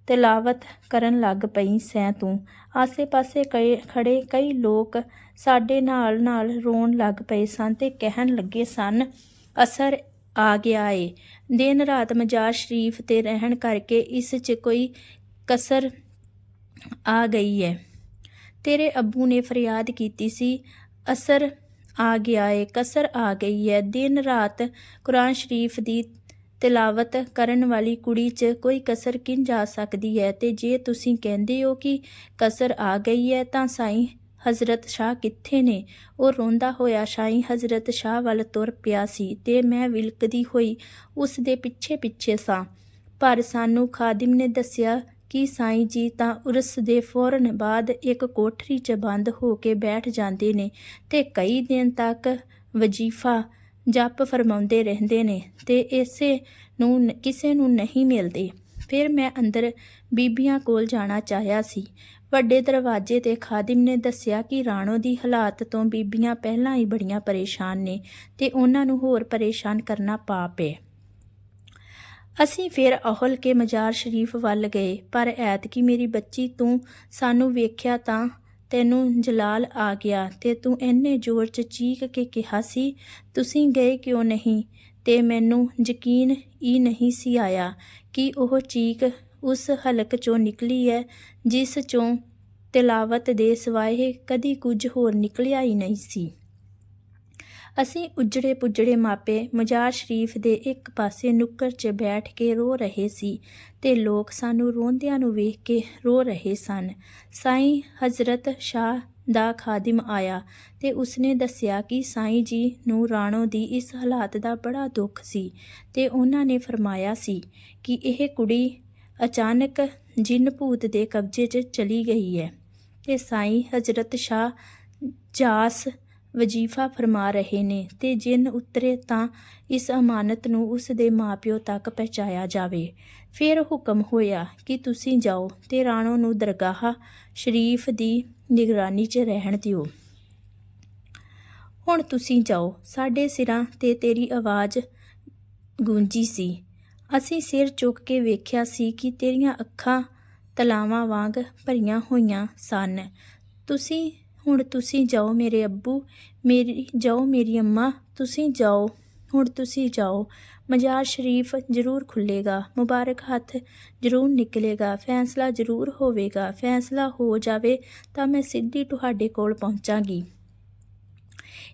ਤਿਲਾਵਤ ਕਰਨ ਲੱਗ ਪਈ ਸੈਂ ਤੂੰ। ਆਸੇ-ਪਾਸੇ ਕਈ ਖੜੇ ਕਈ ਲੋਕ ਸਾਡੇ ਨਾਲ ਨਾਲ ਰੋਣ ਲੱਗ ਪਏ ਸਨ ਤੇ ਕਹਿਣ ਲੱਗੇ ਸਨ, ਅਸਰ ਆ ਗਿਆ ਏ। ਦਿਨ ਰਾਤ ਮਜ਼ਾਰ ਸ਼ਰੀਫ ਤੇ ਰਹਿਣ ਕਰਕੇ ਇਸ 'ਚ ਕੋਈ ਕਸਰ ਆ ਗਈ ਹੈ ਤੇਰੇ ਅੱਬੂ ਨੇ ਫਰਿਆਦ ਕੀਤੀ ਸੀ, ਅਸਰ ਆ ਗਿਆ ਏ, ਕਸਰ ਆ ਗਈ ਹੈ ਦਿਨ ਰਾਤ ਕੁਰਾਨ ਸ਼ਰੀਫ ਦੀ ਤਿਲਾਵਤ ਕਰਨ ਵਾਲੀ ਕੁੜੀ 'ਚ ਕੋਈ ਕਸਰ ਕਿੰਝ ਜਾ ਸਕਦੀ ਹੈ? ਤੇ ਜੇ ਤੁਸੀਂ ਕਹਿੰਦੇ ਹੋ ਕਿ ਕਸਰ ਆ ਗਈ ਹੈ, ਤਾਂ ਸਾਈਂ ਹਜ਼ਰਤ ਸ਼ਾਹ ਕਿੱਥੇ ਨੇ? ਉਹ ਰੋਂਦਾ ਹੋਇਆ ਸਾਈਂ ਹਜ਼ਰਤ ਸ਼ਾਹ ਵੱਲ ਤੁਰ ਪਿਆ ਸੀ ਤੇ ਮੈਂ ਵਿਲਕਦੀ ਹੋਈ ਉਸ ਦੇ ਪਿੱਛੇ ਪਿੱਛੇ ਸਾਂ। ਪਰ ਸਾਨੂੰ ਖਾਦਿਮ ਨੇ ਦੱਸਿਆ ਕਿ ਸਾਈਂ ਜੀ ਤਾਂ ਉਰਸ ਦੇ ਫੌਰਨ ਬਾਅਦ ਇੱਕ ਕੋਠਰੀ 'ਚ ਬੰਦ ਹੋ ਕੇ ਬੈਠ ਜਾਂਦੇ ਨੇ ਤੇ ਕਈ ਦਿਨ ਤੱਕ ਵਜੀਫਾ ਜਪ ਫਰਮਾਉਂਦੇ ਰਹਿੰਦੇ ਨੇ ਤੇ ਇਸੇ ਨੂੰ ਕਿਸੇ ਨੂੰ ਨਹੀਂ ਮਿਲਦੇ। ਫਿਰ ਮੈਂ ਅੰਦਰ ਬੀਬੀਆਂ ਕੋਲ ਜਾਣਾ ਚਾਹਿਆ ਸੀ। ਵੱਡੇ ਦਰਵਾਜ਼ੇ ਤੇ ਖਾਦਿਮ ਨੇ ਦੱਸਿਆ ਕਿ ਰਾਣੋ ਦੀ ਹਾਲਾਤ ਤੋਂ ਬੀਬੀਆਂ ਪਹਿਲਾਂ ਹੀ ਬੜੀਆਂ ਪਰੇਸ਼ਾਨ ਨੇ ਤੇ ਉਹਨਾਂ ਨੂੰ ਹੋਰ ਪਰੇਸ਼ਾਨ ਕਰਨਾ ਪਾਪ ਹੈ ਅਸੀਂ ਫਿਰ ਅਹਲ ਕੇ ਮਜ਼ਾਰ ਸ਼ਰੀਫ ਵੱਲ ਗਏ, ਪਰ ਐਤਕੀ ਮੇਰੀ ਬੱਚੀ ਤੂੰ ਸਾਨੂੰ ਵੇਖਿਆ ਤਾਂ ਤੈਨੂੰ ਜਲਾਲ ਆ ਗਿਆ ਤੇ ਤੂੰ ਇੰਨੇ ਜ਼ੋਰ 'ਚ ਚੀਕ ਕੇ ਕਿਹਾ ਸੀ, ਤੁਸੀਂ ਗਏ ਕਿਉਂ ਨਹੀਂ? ਤੇ ਮੈਨੂੰ ਯਕੀਨ ਹੀ ਨਹੀਂ ਸੀ ਆਇਆ ਕਿ ਉਹ ਚੀਕ ਉਸ ਹਲਕ 'ਚੋਂ ਨਿਕਲੀ ਹੈ ਜਿਸ 'ਚੋਂ ਤਿਲਾਵਤ ਦੇ ਸਿਵਾਏ ਕਦੀ ਕੁਝ ਹੋਰ ਨਿਕਲਿਆ ਹੀ ਨਹੀਂ ਸੀ। ਅਸੀਂ ਉਜੜੇ ਪੁੱਜੜੇ ਮਾਪੇ ਮਜ਼ਾਰ ਸ਼ਰੀਫ ਦੇ ਇੱਕ ਪਾਸੇ ਨੁੱਕਰ 'ਚ ਬੈਠ ਕੇ ਰੋ ਰਹੇ ਸੀ ਤੇ ਲੋਕ ਸਾਨੂੰ ਰੋਂਦਿਆਂ ਨੂੰ ਵੇਖ ਕੇ ਰੋ ਰਹੇ ਸਨ। ਸਾਈਂ ਹਜ਼ਰਤ ਸ਼ਾਹ ਦਾ ਖਾਦਮ ਆਇਆ ਤੇ ਉਸਨੇ ਦੱਸਿਆ ਕਿ ਸਾਈਂ ਜੀ ਨੂੰ ਰਾਣੋ ਦੀ ਇਸ ਹਾਲਾਤ ਦਾ ਬੜਾ ਦੁੱਖ ਸੀ ਤੇ ਉਹਨਾਂ ਨੇ ਫਰਮਾਇਆ ਸੀ ਕਿ ਇਹ ਕੁੜੀ ਅਚਾਨਕ ਜਿੰਨ ਭੂਤ ਦੇ ਕਬਜ਼ੇ 'ਚ ਚਲੀ ਗਈ ਹੈ ਤੇ ਸਾਈਂ ਹਜ਼ਰਤ ਸ਼ਾਹ ਜਾਸ ਵਜੀਫਾ ਫਰਮਾ ਰਹੇ ਨੇ ਤੇ ਜਿੰਨ ਉਤਰੇ ਤਾਂ ਇਸ ਅਮਾਨਤ ਨੂੰ ਉਸ ਦੇ ਮਾਪਿਓ ਤੱਕ ਪਹੁੰਚਾਇਆ ਜਾਵੇ। ਫਿਰ ਹੁਕਮ ਹੋਇਆ ਕਿ ਤੁਸੀਂ ਜਾਓ ਤੇ ਰਾਣੋ ਨੂੰ ਦਰਗਾਹ ਸ਼ਰੀਫ ਦੀ ਨਿਗਰਾਨੀ 'ਚ ਰਹਿਣ ਦਿਓ। ਹੁਣ ਤੁਸੀਂ ਜਾਓ, ਸਾਡੇ ਸਿਰਾਂ ਤੇ ਤੇਰੀ ਆਵਾਜ਼ ਗੂੰਜੀ ਸੀ। ਅਸੀਂ ਸਿਰ ਚੁੱਕ ਕੇ ਵੇਖਿਆ ਸੀ ਕਿ ਤੇਰੀਆਂ ਅੱਖਾਂ ਤਲਾਵਾਂ ਵਾਂਗ ਭਰੀਆਂ ਹੋਈਆਂ ਸਨ। ਤੁਸੀਂ ਹੁਣ ਤੁਸੀਂ ਜਾਓ ਮੇਰੇ ਅੱਬੂ, ਮੇਰੀ, ਜਾਓ ਮੇਰੀ ਅੰਮਾ, ਤੁਸੀਂ ਜਾਓ, ਹੁਣ ਤੁਸੀਂ ਜਾਓ। ਮਜ਼ਾਰ ਸ਼ਰੀਫ ਜ਼ਰੂਰ ਖੁੱਲੇਗਾ ਮੁਬਾਰਕ ਹੱਥ ਜ਼ਰੂਰ ਨਿਕਲੇਗਾ, ਫੈਸਲਾ ਜ਼ਰੂਰ ਹੋਵੇਗਾ, ਫੈਸਲਾ ਹੋ ਜਾਵੇ ਤਾਂ ਮੈਂ ਸਿੱਧੀ ਤੁਹਾਡੇ ਕੋਲ ਪਹੁੰਚਾਂਗੀ।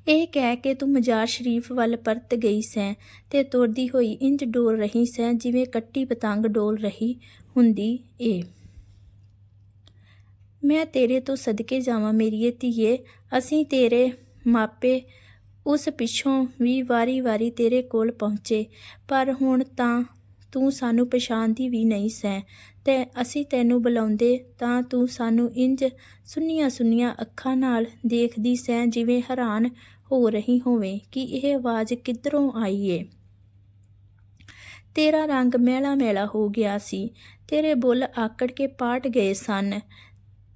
ਇਹ ਕਹਿ ਕੇ ਤੂੰ ਮਜ਼ਾਰ ਸ਼ਰੀਫ ਵੱਲ ਪਰਤ ਗਈ ਸੈਂ ਤੇ ਤੁਰਦੀ ਹੋਈ ਇੰਜ ਡੋਲ ਰਹੀ ਸੈਂ ਜਿਵੇਂ ਕੱਟੀ ਪਤੰਗ ਡੋਲ ਰਹੀ ਹੁੰਦੀ ਏ। ਮੈਂ ਤੇਰੇ ਤੋਂ ਸਦਕੇ ਜਾਵਾਂ ਮੇਰੀਏ ਧੀਏ। ਅਸੀਂ ਤੇਰੇ ਮਾਪੇ ਉਸ ਪਿੱਛੋਂ ਵੀ ਵਾਰੀ-ਵਾਰੀ ਤੇਰੇ ਕੋਲ ਪਹੁੰਚੇ। ਪਰ ਹੁਣ ਤਾਂ ਤੂੰ ਸਾਨੂੰ ਪਛਾਣਦੀ ਵੀ ਨਹੀਂ ਸੈਂ। ਤੇ, ਅਸੀਂ ਤੈਨੂੰ ਬੁਲਾਉਂਦੇ ਤਾਂ ਤੂੰ ਸਾਨੂੰ ਇੰਜ ਸੁੰਨੀਆਂ ਸੁੰਨੀਆਂ ਅੱਖਾਂ ਨਾਲ ਦੇਖਦੀ ਸੈਂ ਜਿਵੇਂ ਹੈਰਾਨ ਹੋ ਰਹੀ ਹੋਵੇਂ ਕਿ ਇਹ ਆਵਾਜ਼ ਕਿੱਧਰੋਂ ਆਈ ਏ। ਤੇਰਾ ਰੰਗ ਮੈਲਾ ਮੈਲਾ ਹੋ ਗਿਆ ਸੀ। ਤੇਰੇ ਬੁੱਲ ਆਕੜ ਕੇ ਪਾਟ ਗਏ ਸਨ।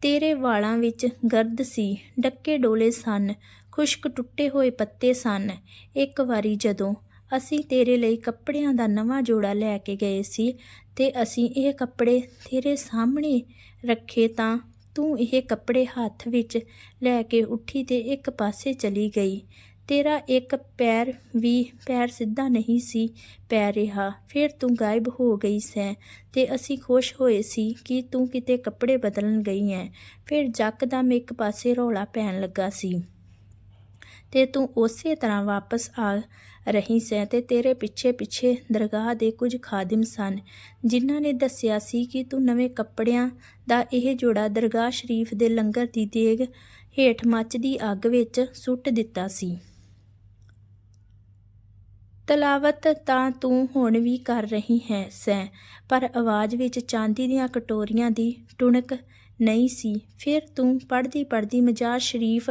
ਤੇਰੇ ਵਾਲਾਂ ਵਿੱਚ ਗਰਦ ਸੀ, ਡੱਕੇ ਡੋਲੇ ਸਨ, ਖੁਸ਼ਕ ਟੁੱਟੇ ਹੋਏ ਪੱਤੇ ਸਨ। ਇੱਕ ਵਾਰੀ ਜਦੋਂ ਅਸੀਂ ਤੇਰੇ ਲਈ ਕੱਪੜਿਆਂ ਦਾ ਨਵਾਂ ਜੋੜਾ ਲੈ ਕੇ ਗਏ ਸੀ ਤੇ ਅਸੀਂ ਇਹ ਕੱਪੜੇ ਤੇਰੇ ਸਾਹਮਣੇ ਰੱਖੇ ਤਾਂ ਤੂੰ ਇਹ ਕੱਪੜੇ ਹੱਥ ਵਿੱਚ ਲੈ ਕੇ ਉੱਠੀ ਤੇ ਇੱਕ ਪਾਸੇ ਚਲੀ ਗਈ। ਤੇਰਾ ਇੱਕ ਪੈਰ ਵੀ ਪੈਰ ਸਿੱਧਾ ਨਹੀਂ ਸੀ ਪੈ ਰਿਹਾ। ਫਿਰ ਤੂੰ ਗਾਇਬ ਹੋ ਗਈ ਸੈਂ ਤੇ ਅਸੀਂ ਖੁਸ਼ ਹੋਏ ਸੀ ਕਿ ਤੂੰ ਕਿਤੇ ਕੱਪੜੇ ਬਦਲਣ ਗਈ ਐ। ਫਿਰ ਜੱਕਦਮ ਇੱਕ ਪਾਸੇ ਰੌਲਾ ਪੈਣ ਲੱਗਾ ਸੀ। ਤੇ ਤੂੰ ਉਸੇ ਤਰ੍ਹਾਂ ਵਾਪਸ ਆ ਰਹੀ ਸੈਂ ਤੇ ਤੇਰੇ ਪਿੱਛੇ ਪਿੱਛੇ ਦਰਗਾਹ ਦੇ ਕੁਝ ਖਾਦਮ ਸਨ, ਜਿਨ੍ਹਾਂ ਨੇ ਦੱਸਿਆ ਸੀ ਕਿ ਤੂੰ ਨਵੇਂ ਕੱਪੜਿਆਂ ਦਾ ਇਹ ਜੋੜਾ ਦਰਗਾਹ ਸ਼ਰੀਫ ਦੇ ਲੰਗਰ ਦੀ ਦੇਗ ਹੇਠ ਮੱਚਦੀ ਅੱਗ ਵਿੱਚ ਸੁੱਟ ਦਿੱਤਾ ਸੀ। ਤਲਾਵਤ ਤਾਂ ਤੂੰ ਹੁਣ ਵੀ ਕਰ ਰਹੀ ਹੈ ਸੈਂ ਪਰ ਆਵਾਜ਼ ਵਿੱਚ ਚਾਂਦੀ ਦੀਆਂ ਕਟੋਰੀਆਂ ਦੀ ਟੁਣਕ ਨਹੀਂ ਸੀ। ਫਿਰ ਤੂੰ ਪੜਦੀ ਪੜਦੀ ਮਜ਼ਾਰ ਸ਼ਰੀਫ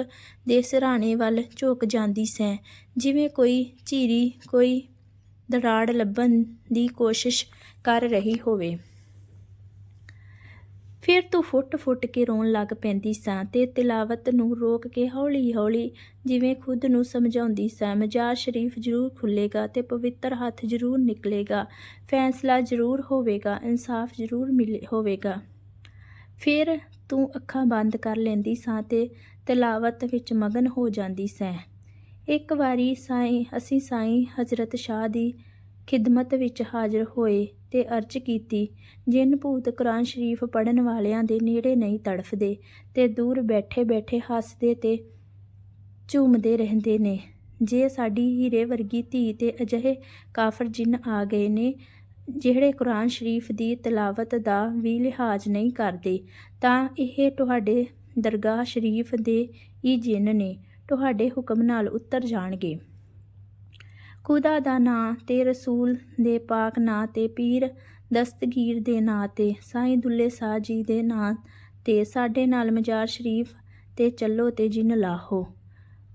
ਦੇ ਸਿਰਹਾਣੇ ਵੱਲ ਝੁਕ ਜਾਂਦੀ ਸੈਂ ਜਿਵੇਂ ਕੋਈ ਝੀਰੀ, ਕੋਈ ਦੜਾੜ ਲੱਭਣ ਦੀ ਕੋਸ਼ਿਸ਼ ਕਰ ਰਹੀ ਹੋਵੇ। ਫਿਰ ਤੂੰ ਫੁੱਟ-ਫੁੱਟ ਕੇ ਰੋਣ ਲੱਗ ਪੈਂਦੀ ਸਾਂ ਤੇ ਤਿਲਾਵਤ ਨੂੰ ਰੋਕ ਕੇ ਹੌਲੀ-ਹੌਲੀ ਜਿਵੇਂ ਖੁਦ ਨੂੰ ਸਮਝਾਉਂਦੀ ਸਾਂ ਮਜ਼ਾਰ ਸ਼ਰੀਫ ਜ਼ਰੂਰ ਖੁੱਲੇਗਾ ਤੇ ਪਵਿੱਤਰ ਹੱਥ ਜ਼ਰੂਰ ਨਿਕਲੇਗਾ, ਫੈਸਲਾ ਜ਼ਰੂਰ ਹੋਵੇਗਾ, ਇਨਸਾਫ ਜ਼ਰੂਰ ਮਿਲੇ, ਹੋਵੇਗਾ। ਫਿਰ ਤੂੰ ਅੱਖਾਂ ਬੰਦ ਕਰ ਲੈਂਦੀ ਸਾਂ ਤੇ ਤਿਲਾਵਤ ਵਿੱਚ ਮਗਨ ਹੋ ਜਾਂਦੀ ਸੈਂ। ਇੱਕ ਵਾਰੀ ਸਾਈਂ, ਅਸੀਂ ਸਾਈਂ ਹਜ਼ਰਤ ਸ਼ਾਹ ਦੀ ਖਿਦਮਤ ਵਿੱਚ ਹਾਜ਼ਰ ਹੋਏ ਤੇ ਅਰਜ਼ ਕੀਤੀ, ਜਿੰਨ ਭੂਤ ਕੁਰਾਨ ਸ਼ਰੀਫ ਪੜ੍ਹਨ ਵਾਲਿਆਂ ਦੇ ਨੇੜੇ ਨਹੀਂ ਤੜਫਦੇ ਤੇ ਦੂਰ ਬੈਠੇ ਬੈਠੇ ਹੱਸਦੇ ਤੇ ਝੂਮਦੇ ਰਹਿੰਦੇ ਨੇ। ਜੇ ਸਾਡੀ ਹੀਰੇ ਵਰਗੀ ਧੀ ਤੇ ਅਜਿਹੇ ਕਾਫਰ ਜਿੰਨ ਆ ਗਏ ਨੇ, ਜਿਹੜੇ ਕੁਰਾਨ ਸ਼ਰੀਫ ਦੀ ਤਿਲਾਵਤ ਦਾ ਵੀ ਲਿਹਾਜ਼ ਨਹੀਂ ਕਰਦੇ, ਤਾਂ ਇਹ ਤੁਹਾਡੇ ਦਰਗਾਹ ਸ਼ਰੀਫ ਦੇ ਹੀ ਜਿੰਨ ਨੇ। ਤੁਹਾਡੇ ਹੁਕਮ ਨਾਲ ਉਤਰ ਜਾਣਗੇ। ਖੁਦਾ ਦਾ ਨਾਂ ਤੇ ਰਸੂਲ ਦੇ ਪਾਕ ਨਾਂ ਤੇ ਪੀਰ ਦਸਤਗੀਰ ਦੇ ਨਾਂ ਤੇ, ਸਾਈਂ ਦੁੱਲੇ ਸਾਹ ਜੀ ਦੇ ਨਾਂ ਤੇ, ਸਾਡੇ ਨਾਲ ਮਜ਼ਾਰ ਸ਼ਰੀਫ ਤੇ ਚੱਲੋ ਤੇ ਜਿੰਨ ਲਾਹੋ।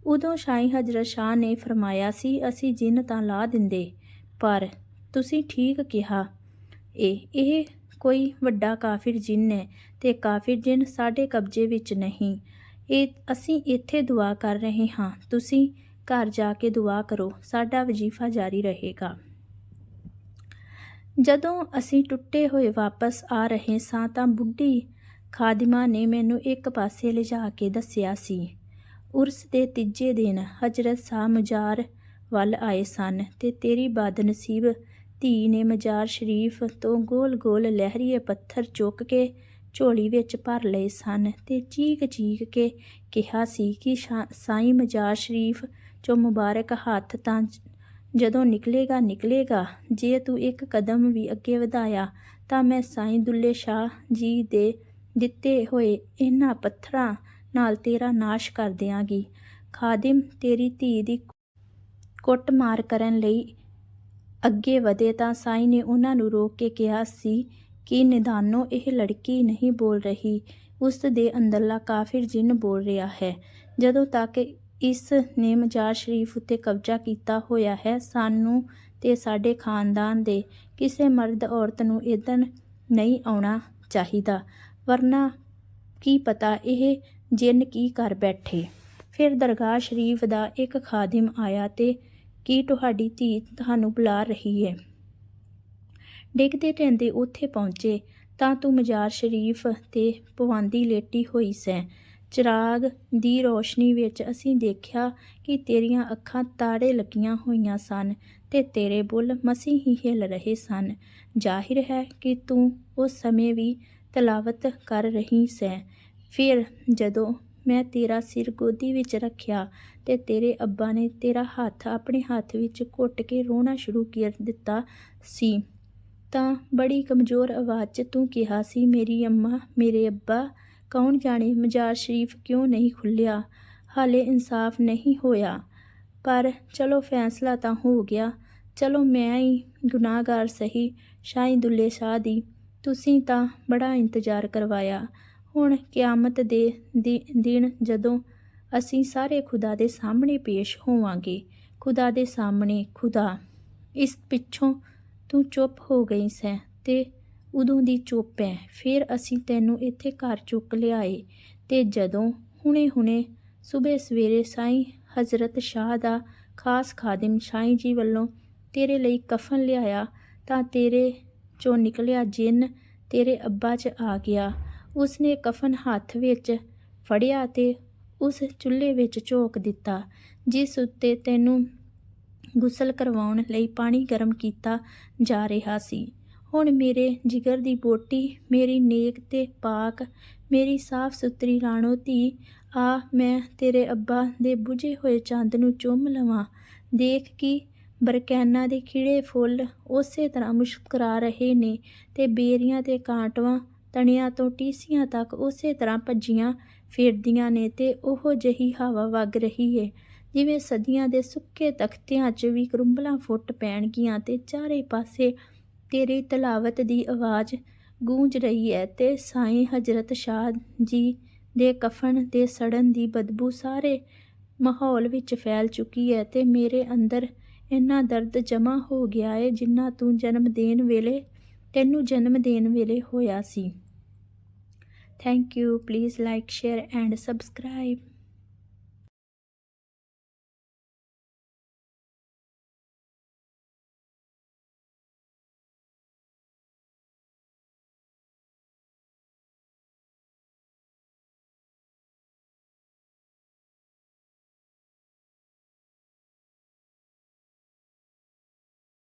ਉਦੋਂ ਸ਼ਾਹੀ ਹਜ਼ਰਤ ਸ਼ਾਹ ਨੇ ਫਰਮਾਇਆ, ਸੀ, ਅਸੀਂ ਜਿੰਨ ਤਾਂ ਲਾ ਦਿੰਦੇ, ਪਰ ਤੁਸੀਂ ਠੀਕ ਕਿਹਾ। ਇਹ ਇਹ ਕੋਈ ਵੱਡਾ ਕਾਫਿਰ ਜਿੰਨ ਹੈ ਤੇ ਕਾਫਿਰ ਜਿੰਨ ਸਾਡੇ ਕਬਜ਼ੇ ਵਿੱਚ ਨਹੀਂ। ਇਹ ਅਸੀਂ ਇੱਥੇ ਦੁਆ ਕਰ ਰਹੇ ਹਾਂ, ਤੁਸੀਂ ਘਰ ਜਾ ਕੇ ਦੁਆ ਕਰੋ, ਸਾਡਾ ਵਜ਼ੀਫਾ ਜਾਰੀ ਰਹੇਗਾ। ਜਦੋਂ ਅਸੀਂ ਟੁੱਟੇ ਹੋਏ ਵਾਪਸ ਆ ਰਹੇ ਸਾਂ ਤਾਂ ਬੁੱਢੀ ਖਾਦਿਮਾ ਨੇ ਮੈਨੂੰ ਇੱਕ ਪਾਸੇ ਲਿਜਾ ਕੇ ਦੱਸਿਆ ਸੀ, ਉਰਸ ਦੇ ਤੀਜੇ ਦਿਨ ਹਜ਼ਰਤ ਸਾਹ ਮਜ਼ਾਰ ਵੱਲ ਆਏ ਸਨ ਤੇ ਤੇਰੀ ਬਦਨਸੀਬ ਧੀ ਨੇ ਮਜ਼ਾਰ ਸ਼ਰੀਫ ਤੋਂ ਗੋਲ-ਗੋਲ ਲਹਿਰੀਏ ਪੱਥਰ ਚੁੱਕ ਕੇ ਝੋਲੀ ਵਿੱਚ ਭਰ ਲਏ ਸਨ ਤੇ ਚੀਕ-ਚੀਕ ਕੇ ਕਿਹਾ ਸੀ ਕਿ ਸ਼ਾ- ਸਾਈਂ ਮਜ਼ਾਰ ਸ਼ਰੀਫ ਚੋਂ ਮੁਬਾਰਕ ਹੱਥ ਤਾਂ ਜਦੋਂ ਨਿਕਲੇਗਾ ਨਿਕਲੇਗਾ। ਜੇ ਤੂੰ ਇੱਕ ਕਦਮ ਵੀ ਅੱਗੇ ਵਧਾਇਆ, ਤਾਂ ਮੈਂ ਸਾਈਂ ਦੁੱਲੇ ਸ਼ਾਹ ਜੀ ਦੇ ਦਿੱਤੇ ਹੋਏ ਇਹਨਾਂ ਪੱਥਰਾਂ ਨਾਲ ਤੇਰਾ ਨਾਸ਼ ਕਰ ਦਿਆਂਗੀ। ਖਾਦਿਮ, ਤੇਰੀ ਧੀ ਦੀ ਕੁੱਟਮਾਰ ਕਰਨ ਲਈ ਅੱਗੇ ਵਧੇ ਤਾਂ ਸਾਈਂ ਨੇ ਉਹਨਾਂ ਨੂੰ ਰੋਕ ਕੇ ਕਿਹਾ ਸੀ ਕਿ ਨਿਦਾਨੋ ਇਹ ਲੜਕੀ ਨਹੀਂ ਬੋਲ ਰਹੀ, ਉਸ ਦੇ ਅੰਦਰਲਾ ਕਾਫਿਰ ਜਿੰਨ ਬੋਲ ਰਿਹਾ ਹੈ। ਜਦੋਂ ਤੱਕ ਇਸ ਨੇ ਮਜ਼ਾਰ ਸ਼ਰੀਫ ਉੱਤੇ ਕਬਜ਼ਾ ਕੀਤਾ ਹੋਇਆ ਹੈ। ਸਾਨੂੰ ਤੇ ਸਾਡੇ ਖਾਨਦਾਨ ਦੇ ਕਿਸੇ ਮਰਦ ਔਰਤ ਨੂੰ ਇਦਨ ਨਹੀਂ ਆਉਣਾ ਚਾਹੀਦਾ। ਵਰਨਾ ਕੀ ਪਤਾ ਇਹ ਜਿੰਨ ਕੀ ਕਰ ਬੈਠੇ। ਫਿਰ ਦਰਗਾਹ ਸ਼ਰੀਫ ਦਾ ਇੱਕ ਖਾਦਿਮ ਆਇਆ ਤੇ ਕੀ ਤੁਹਾਡੀ ਧੀ ਤੁਹਾਨੂੰ ਬੁਲਾ ਰਹੀ ਹੈ ਡਿੱਗਦੇ ਢਹਿੰਦੇ ਉੱਥੇ ਪਹੁੰਚੇ। ਤਾਂ ਤੂੰ ਮਜ਼ਾਰ ਸ਼ਰੀਫ ਤੇ ਪਵਾਂਦੀ ਲੇਟੀ ਹੋਈ ਸੈਂ। ਚਿਰਾਗ ਦੀ ਰੋਸ਼ਨੀ ਵਿੱਚ ਅਸੀਂ ਦੇਖਿਆ ਕਿ ਤੇਰੀਆਂ ਅੱਖਾਂ ਤਾੜੇ ਲੱਗੀਆਂ ਹੋਈਆਂ ਸਨ ਤੇ ਤੇਰੇ ਬੁੱਲ ਮਸੀਂ ਹੀ ਹਿਲ ਰਹੇ ਸਨ। ਜ਼ਾਹਿਰ ਹੈ ਕਿ ਤੂੰ ਉਸ ਸਮੇਂ ਵੀ ਤਲਾਵਤ ਕਰ ਰਹੀ ਸੈਂ। ਫਿਰ ਜਦੋਂ ਮੈਂ ਤੇਰਾ ਸਿਰ ਗੋਦੀ ਵਿੱਚ ਰੱਖਿਆ ਤੇ ਤੇਰੇ ਅੱਬਾ ਨੇ ਤੇਰਾ ਹੱਥ ਆਪਣੇ ਹੱਥ ਵਿੱਚ ਘੁੱਟ ਕੇ ਰੋਣਾ ਸ਼ੁਰੂ ਕਰ ਦਿੱਤਾ ਸੀ, ਤਾਂ ਬੜੀ ਕਮਜ਼ੋਰ ਆਵਾਜ਼ 'ਚ ਤੂੰ ਕਿਹਾ ਸੀ, ਮੇਰੀ ਅੰਮਾ, ਮੇਰੇ ਅੱਬਾ ਕੌਣ ਜਾਣੇ ਮਜ਼ਾਰ ਸ਼ਰੀਫ ਕਿਉਂ ਨਹੀਂ ਖੁੱਲਿਆ ਹਾਲੇ ਇਨਸਾਫ ਨਹੀਂ ਹੋਇਆ। ਪਰ ਚਲੋ ਫੈਸਲਾ ਤਾਂ ਹੋ ਗਿਆ। ਚਲੋ ਮੈਂ ਹੀ ਗੁਨਾਹਗਾਰ ਸਹੀ, ਸ਼ਾਹੀ ਦੁੱਲੇ ਸ਼ਾਹ ਦੀ। ਤੁਸੀਂ ਤਾਂ ਬੜਾ ਇੰਤਜ਼ਾਰ ਕਰਵਾਇਆ। ਹੁਣ ਕਿਆਮਤ ਦੇ, ਦਿਨ ਜਦੋਂ ਅਸੀਂ ਸਾਰੇ ਖੁਦਾ ਦੇ ਸਾਹਮਣੇ ਪੇਸ਼ ਹੋਵਾਂਗੇ। ਖੁਦਾ ਦੇ ਸਾਹਮਣੇ ਖੁਦਾ। ਇਸ ਪਿੱਛੋਂ ਤੂੰ ਚੁੱਪ ਹੋ ਗਈ ਸੈਂ ਤੇ ਉਦੋਂ ਦੀ ਚੁੱਪ ਐ। ਫਿਰ ਅਸੀਂ ਤੈਨੂੰ ਇੱਥੇ ਘਰ ਚੁੱਕ ਲਿਆਏ ਤੇ ਜਦੋਂ ਹੁਣੇ-ਹੁਣੇ ਸਵੇਰੇ ਸਵੇਰੇ ਸਾਈਂ ਹਜ਼ਰਤ ਸ਼ਾਹ ਦਾ ਖਾਸ ਖਾਦਮ ਸ਼ਾਹੀ ਜੀ ਵੱਲੋਂ ਤੇਰੇ ਲਈ ਕਫਨ ਲਿਆਇਆ ਤਾਂ ਤੇਰੇ ਚੋਂ ਨਿਕਲਿਆ ਜਿੰਨ ਤੇਰੇ ਅੱਬਾ 'ਚ ਆ ਗਿਆ। ਉਸਨੇ ਕਫਨ ਹੱਥ ਵਿੱਚ ਫੜਿਆ ਤੇ ਉਸ ਚੁੱਲ੍ਹੇ ਵਿੱਚ ਝੋਕ ਦਿੱਤਾ, ਜਿਸ ਉੱਤੇ ਤੈਨੂੰ ਗੁਸਲ ਕਰਵਾਉਣ ਲਈ ਪਾਣੀ ਗਰਮ ਕੀਤਾ ਜਾ ਰਿਹਾ ਸੀ। ਹੁਣ ਮੇਰੇ ਜਿਗਰ ਦੀ ਬੋਟੀ, ਮੇਰੀ ਨੇਕ ਤੇ ਪਾਕ, ਮੇਰੀ ਸਾਫ਼ ਸੁਥਰੀ ਰਾਣੋ ਧੀ, ਆ ਮੈਂ ਤੇਰੇ ਅੱਬਾ ਦੇ ਬੁਝੇ ਹੋਏ ਚੰਦ ਨੂੰ ਚੁੰਮ ਲਵਾਂ। ਦੇਖ ਕਿ ਬਰਕੈਨਾ ਦੇ ਖਿੜੇ ਫੁੱਲ ਉਸੇ ਤਰ੍ਹਾਂ ਮੁਸਕਰਾ ਰਹੇ ਨੇ ਤੇ ਬੇਰੀਆਂ ਤੇ ਕਾਂਟਵਾਂ, ਤਣਿਆਂ ਤੋਂ ਟੀਸੀਆਂ ਤੱਕ ਉਸੇ ਤਰ੍ਹਾਂ ਭੱਜੀਆਂ ਫਿਰਦੀਆਂ ਨੇ ਤੇ ਉਹੋ ਜਿਹੀ ਹਵਾ ਵਗ ਰਹੀ ਏ। ਜਿਵੇਂ ਸਦੀਆਂ ਦੇ ਸੁੱਕੇ ਤਖਤਿਆਂ 'ਚ ਵੀ ਕਰੁੰਬਲਾਂ ਫੁੱਟ ਪੈਣਗੀਆਂ ਤੇ ਚਾਰੇ ਪਾਸੇ ਤੇਰੀ ਤਲਾਵਤ ਦੀ ਆਵਾਜ਼ ਗੂੰਜ ਰਹੀ ਹੈ ਤੇ ਸਾਈਂ ਹਜ਼ਰਤ ਸ਼ਾਹ ਜੀ ਦੇ ਕਫਨ ਦੇ ਸੜਨ ਦੀ ਬਦਬੂ ਸਾਰੇ ਮਾਹੌਲ ਵਿੱਚ ਫੈਲ ਚੁੱਕੀ ਹੈ ਤੇ ਮੇਰੇ ਅੰਦਰ ਇੰਨਾ ਦਰਦ ਜਮਾ ਹੋ ਗਿਆ ਹੈ ਜਿੰਨਾ ਤੂੰ ਜਨਮ ਦੇਣ ਵੇਲੇ, ਤੈਨੂੰ ਜਨਮ ਦੇਣ ਵੇਲੇ ਹੋਇਆ ਸੀ। Thank you please like share and subscribe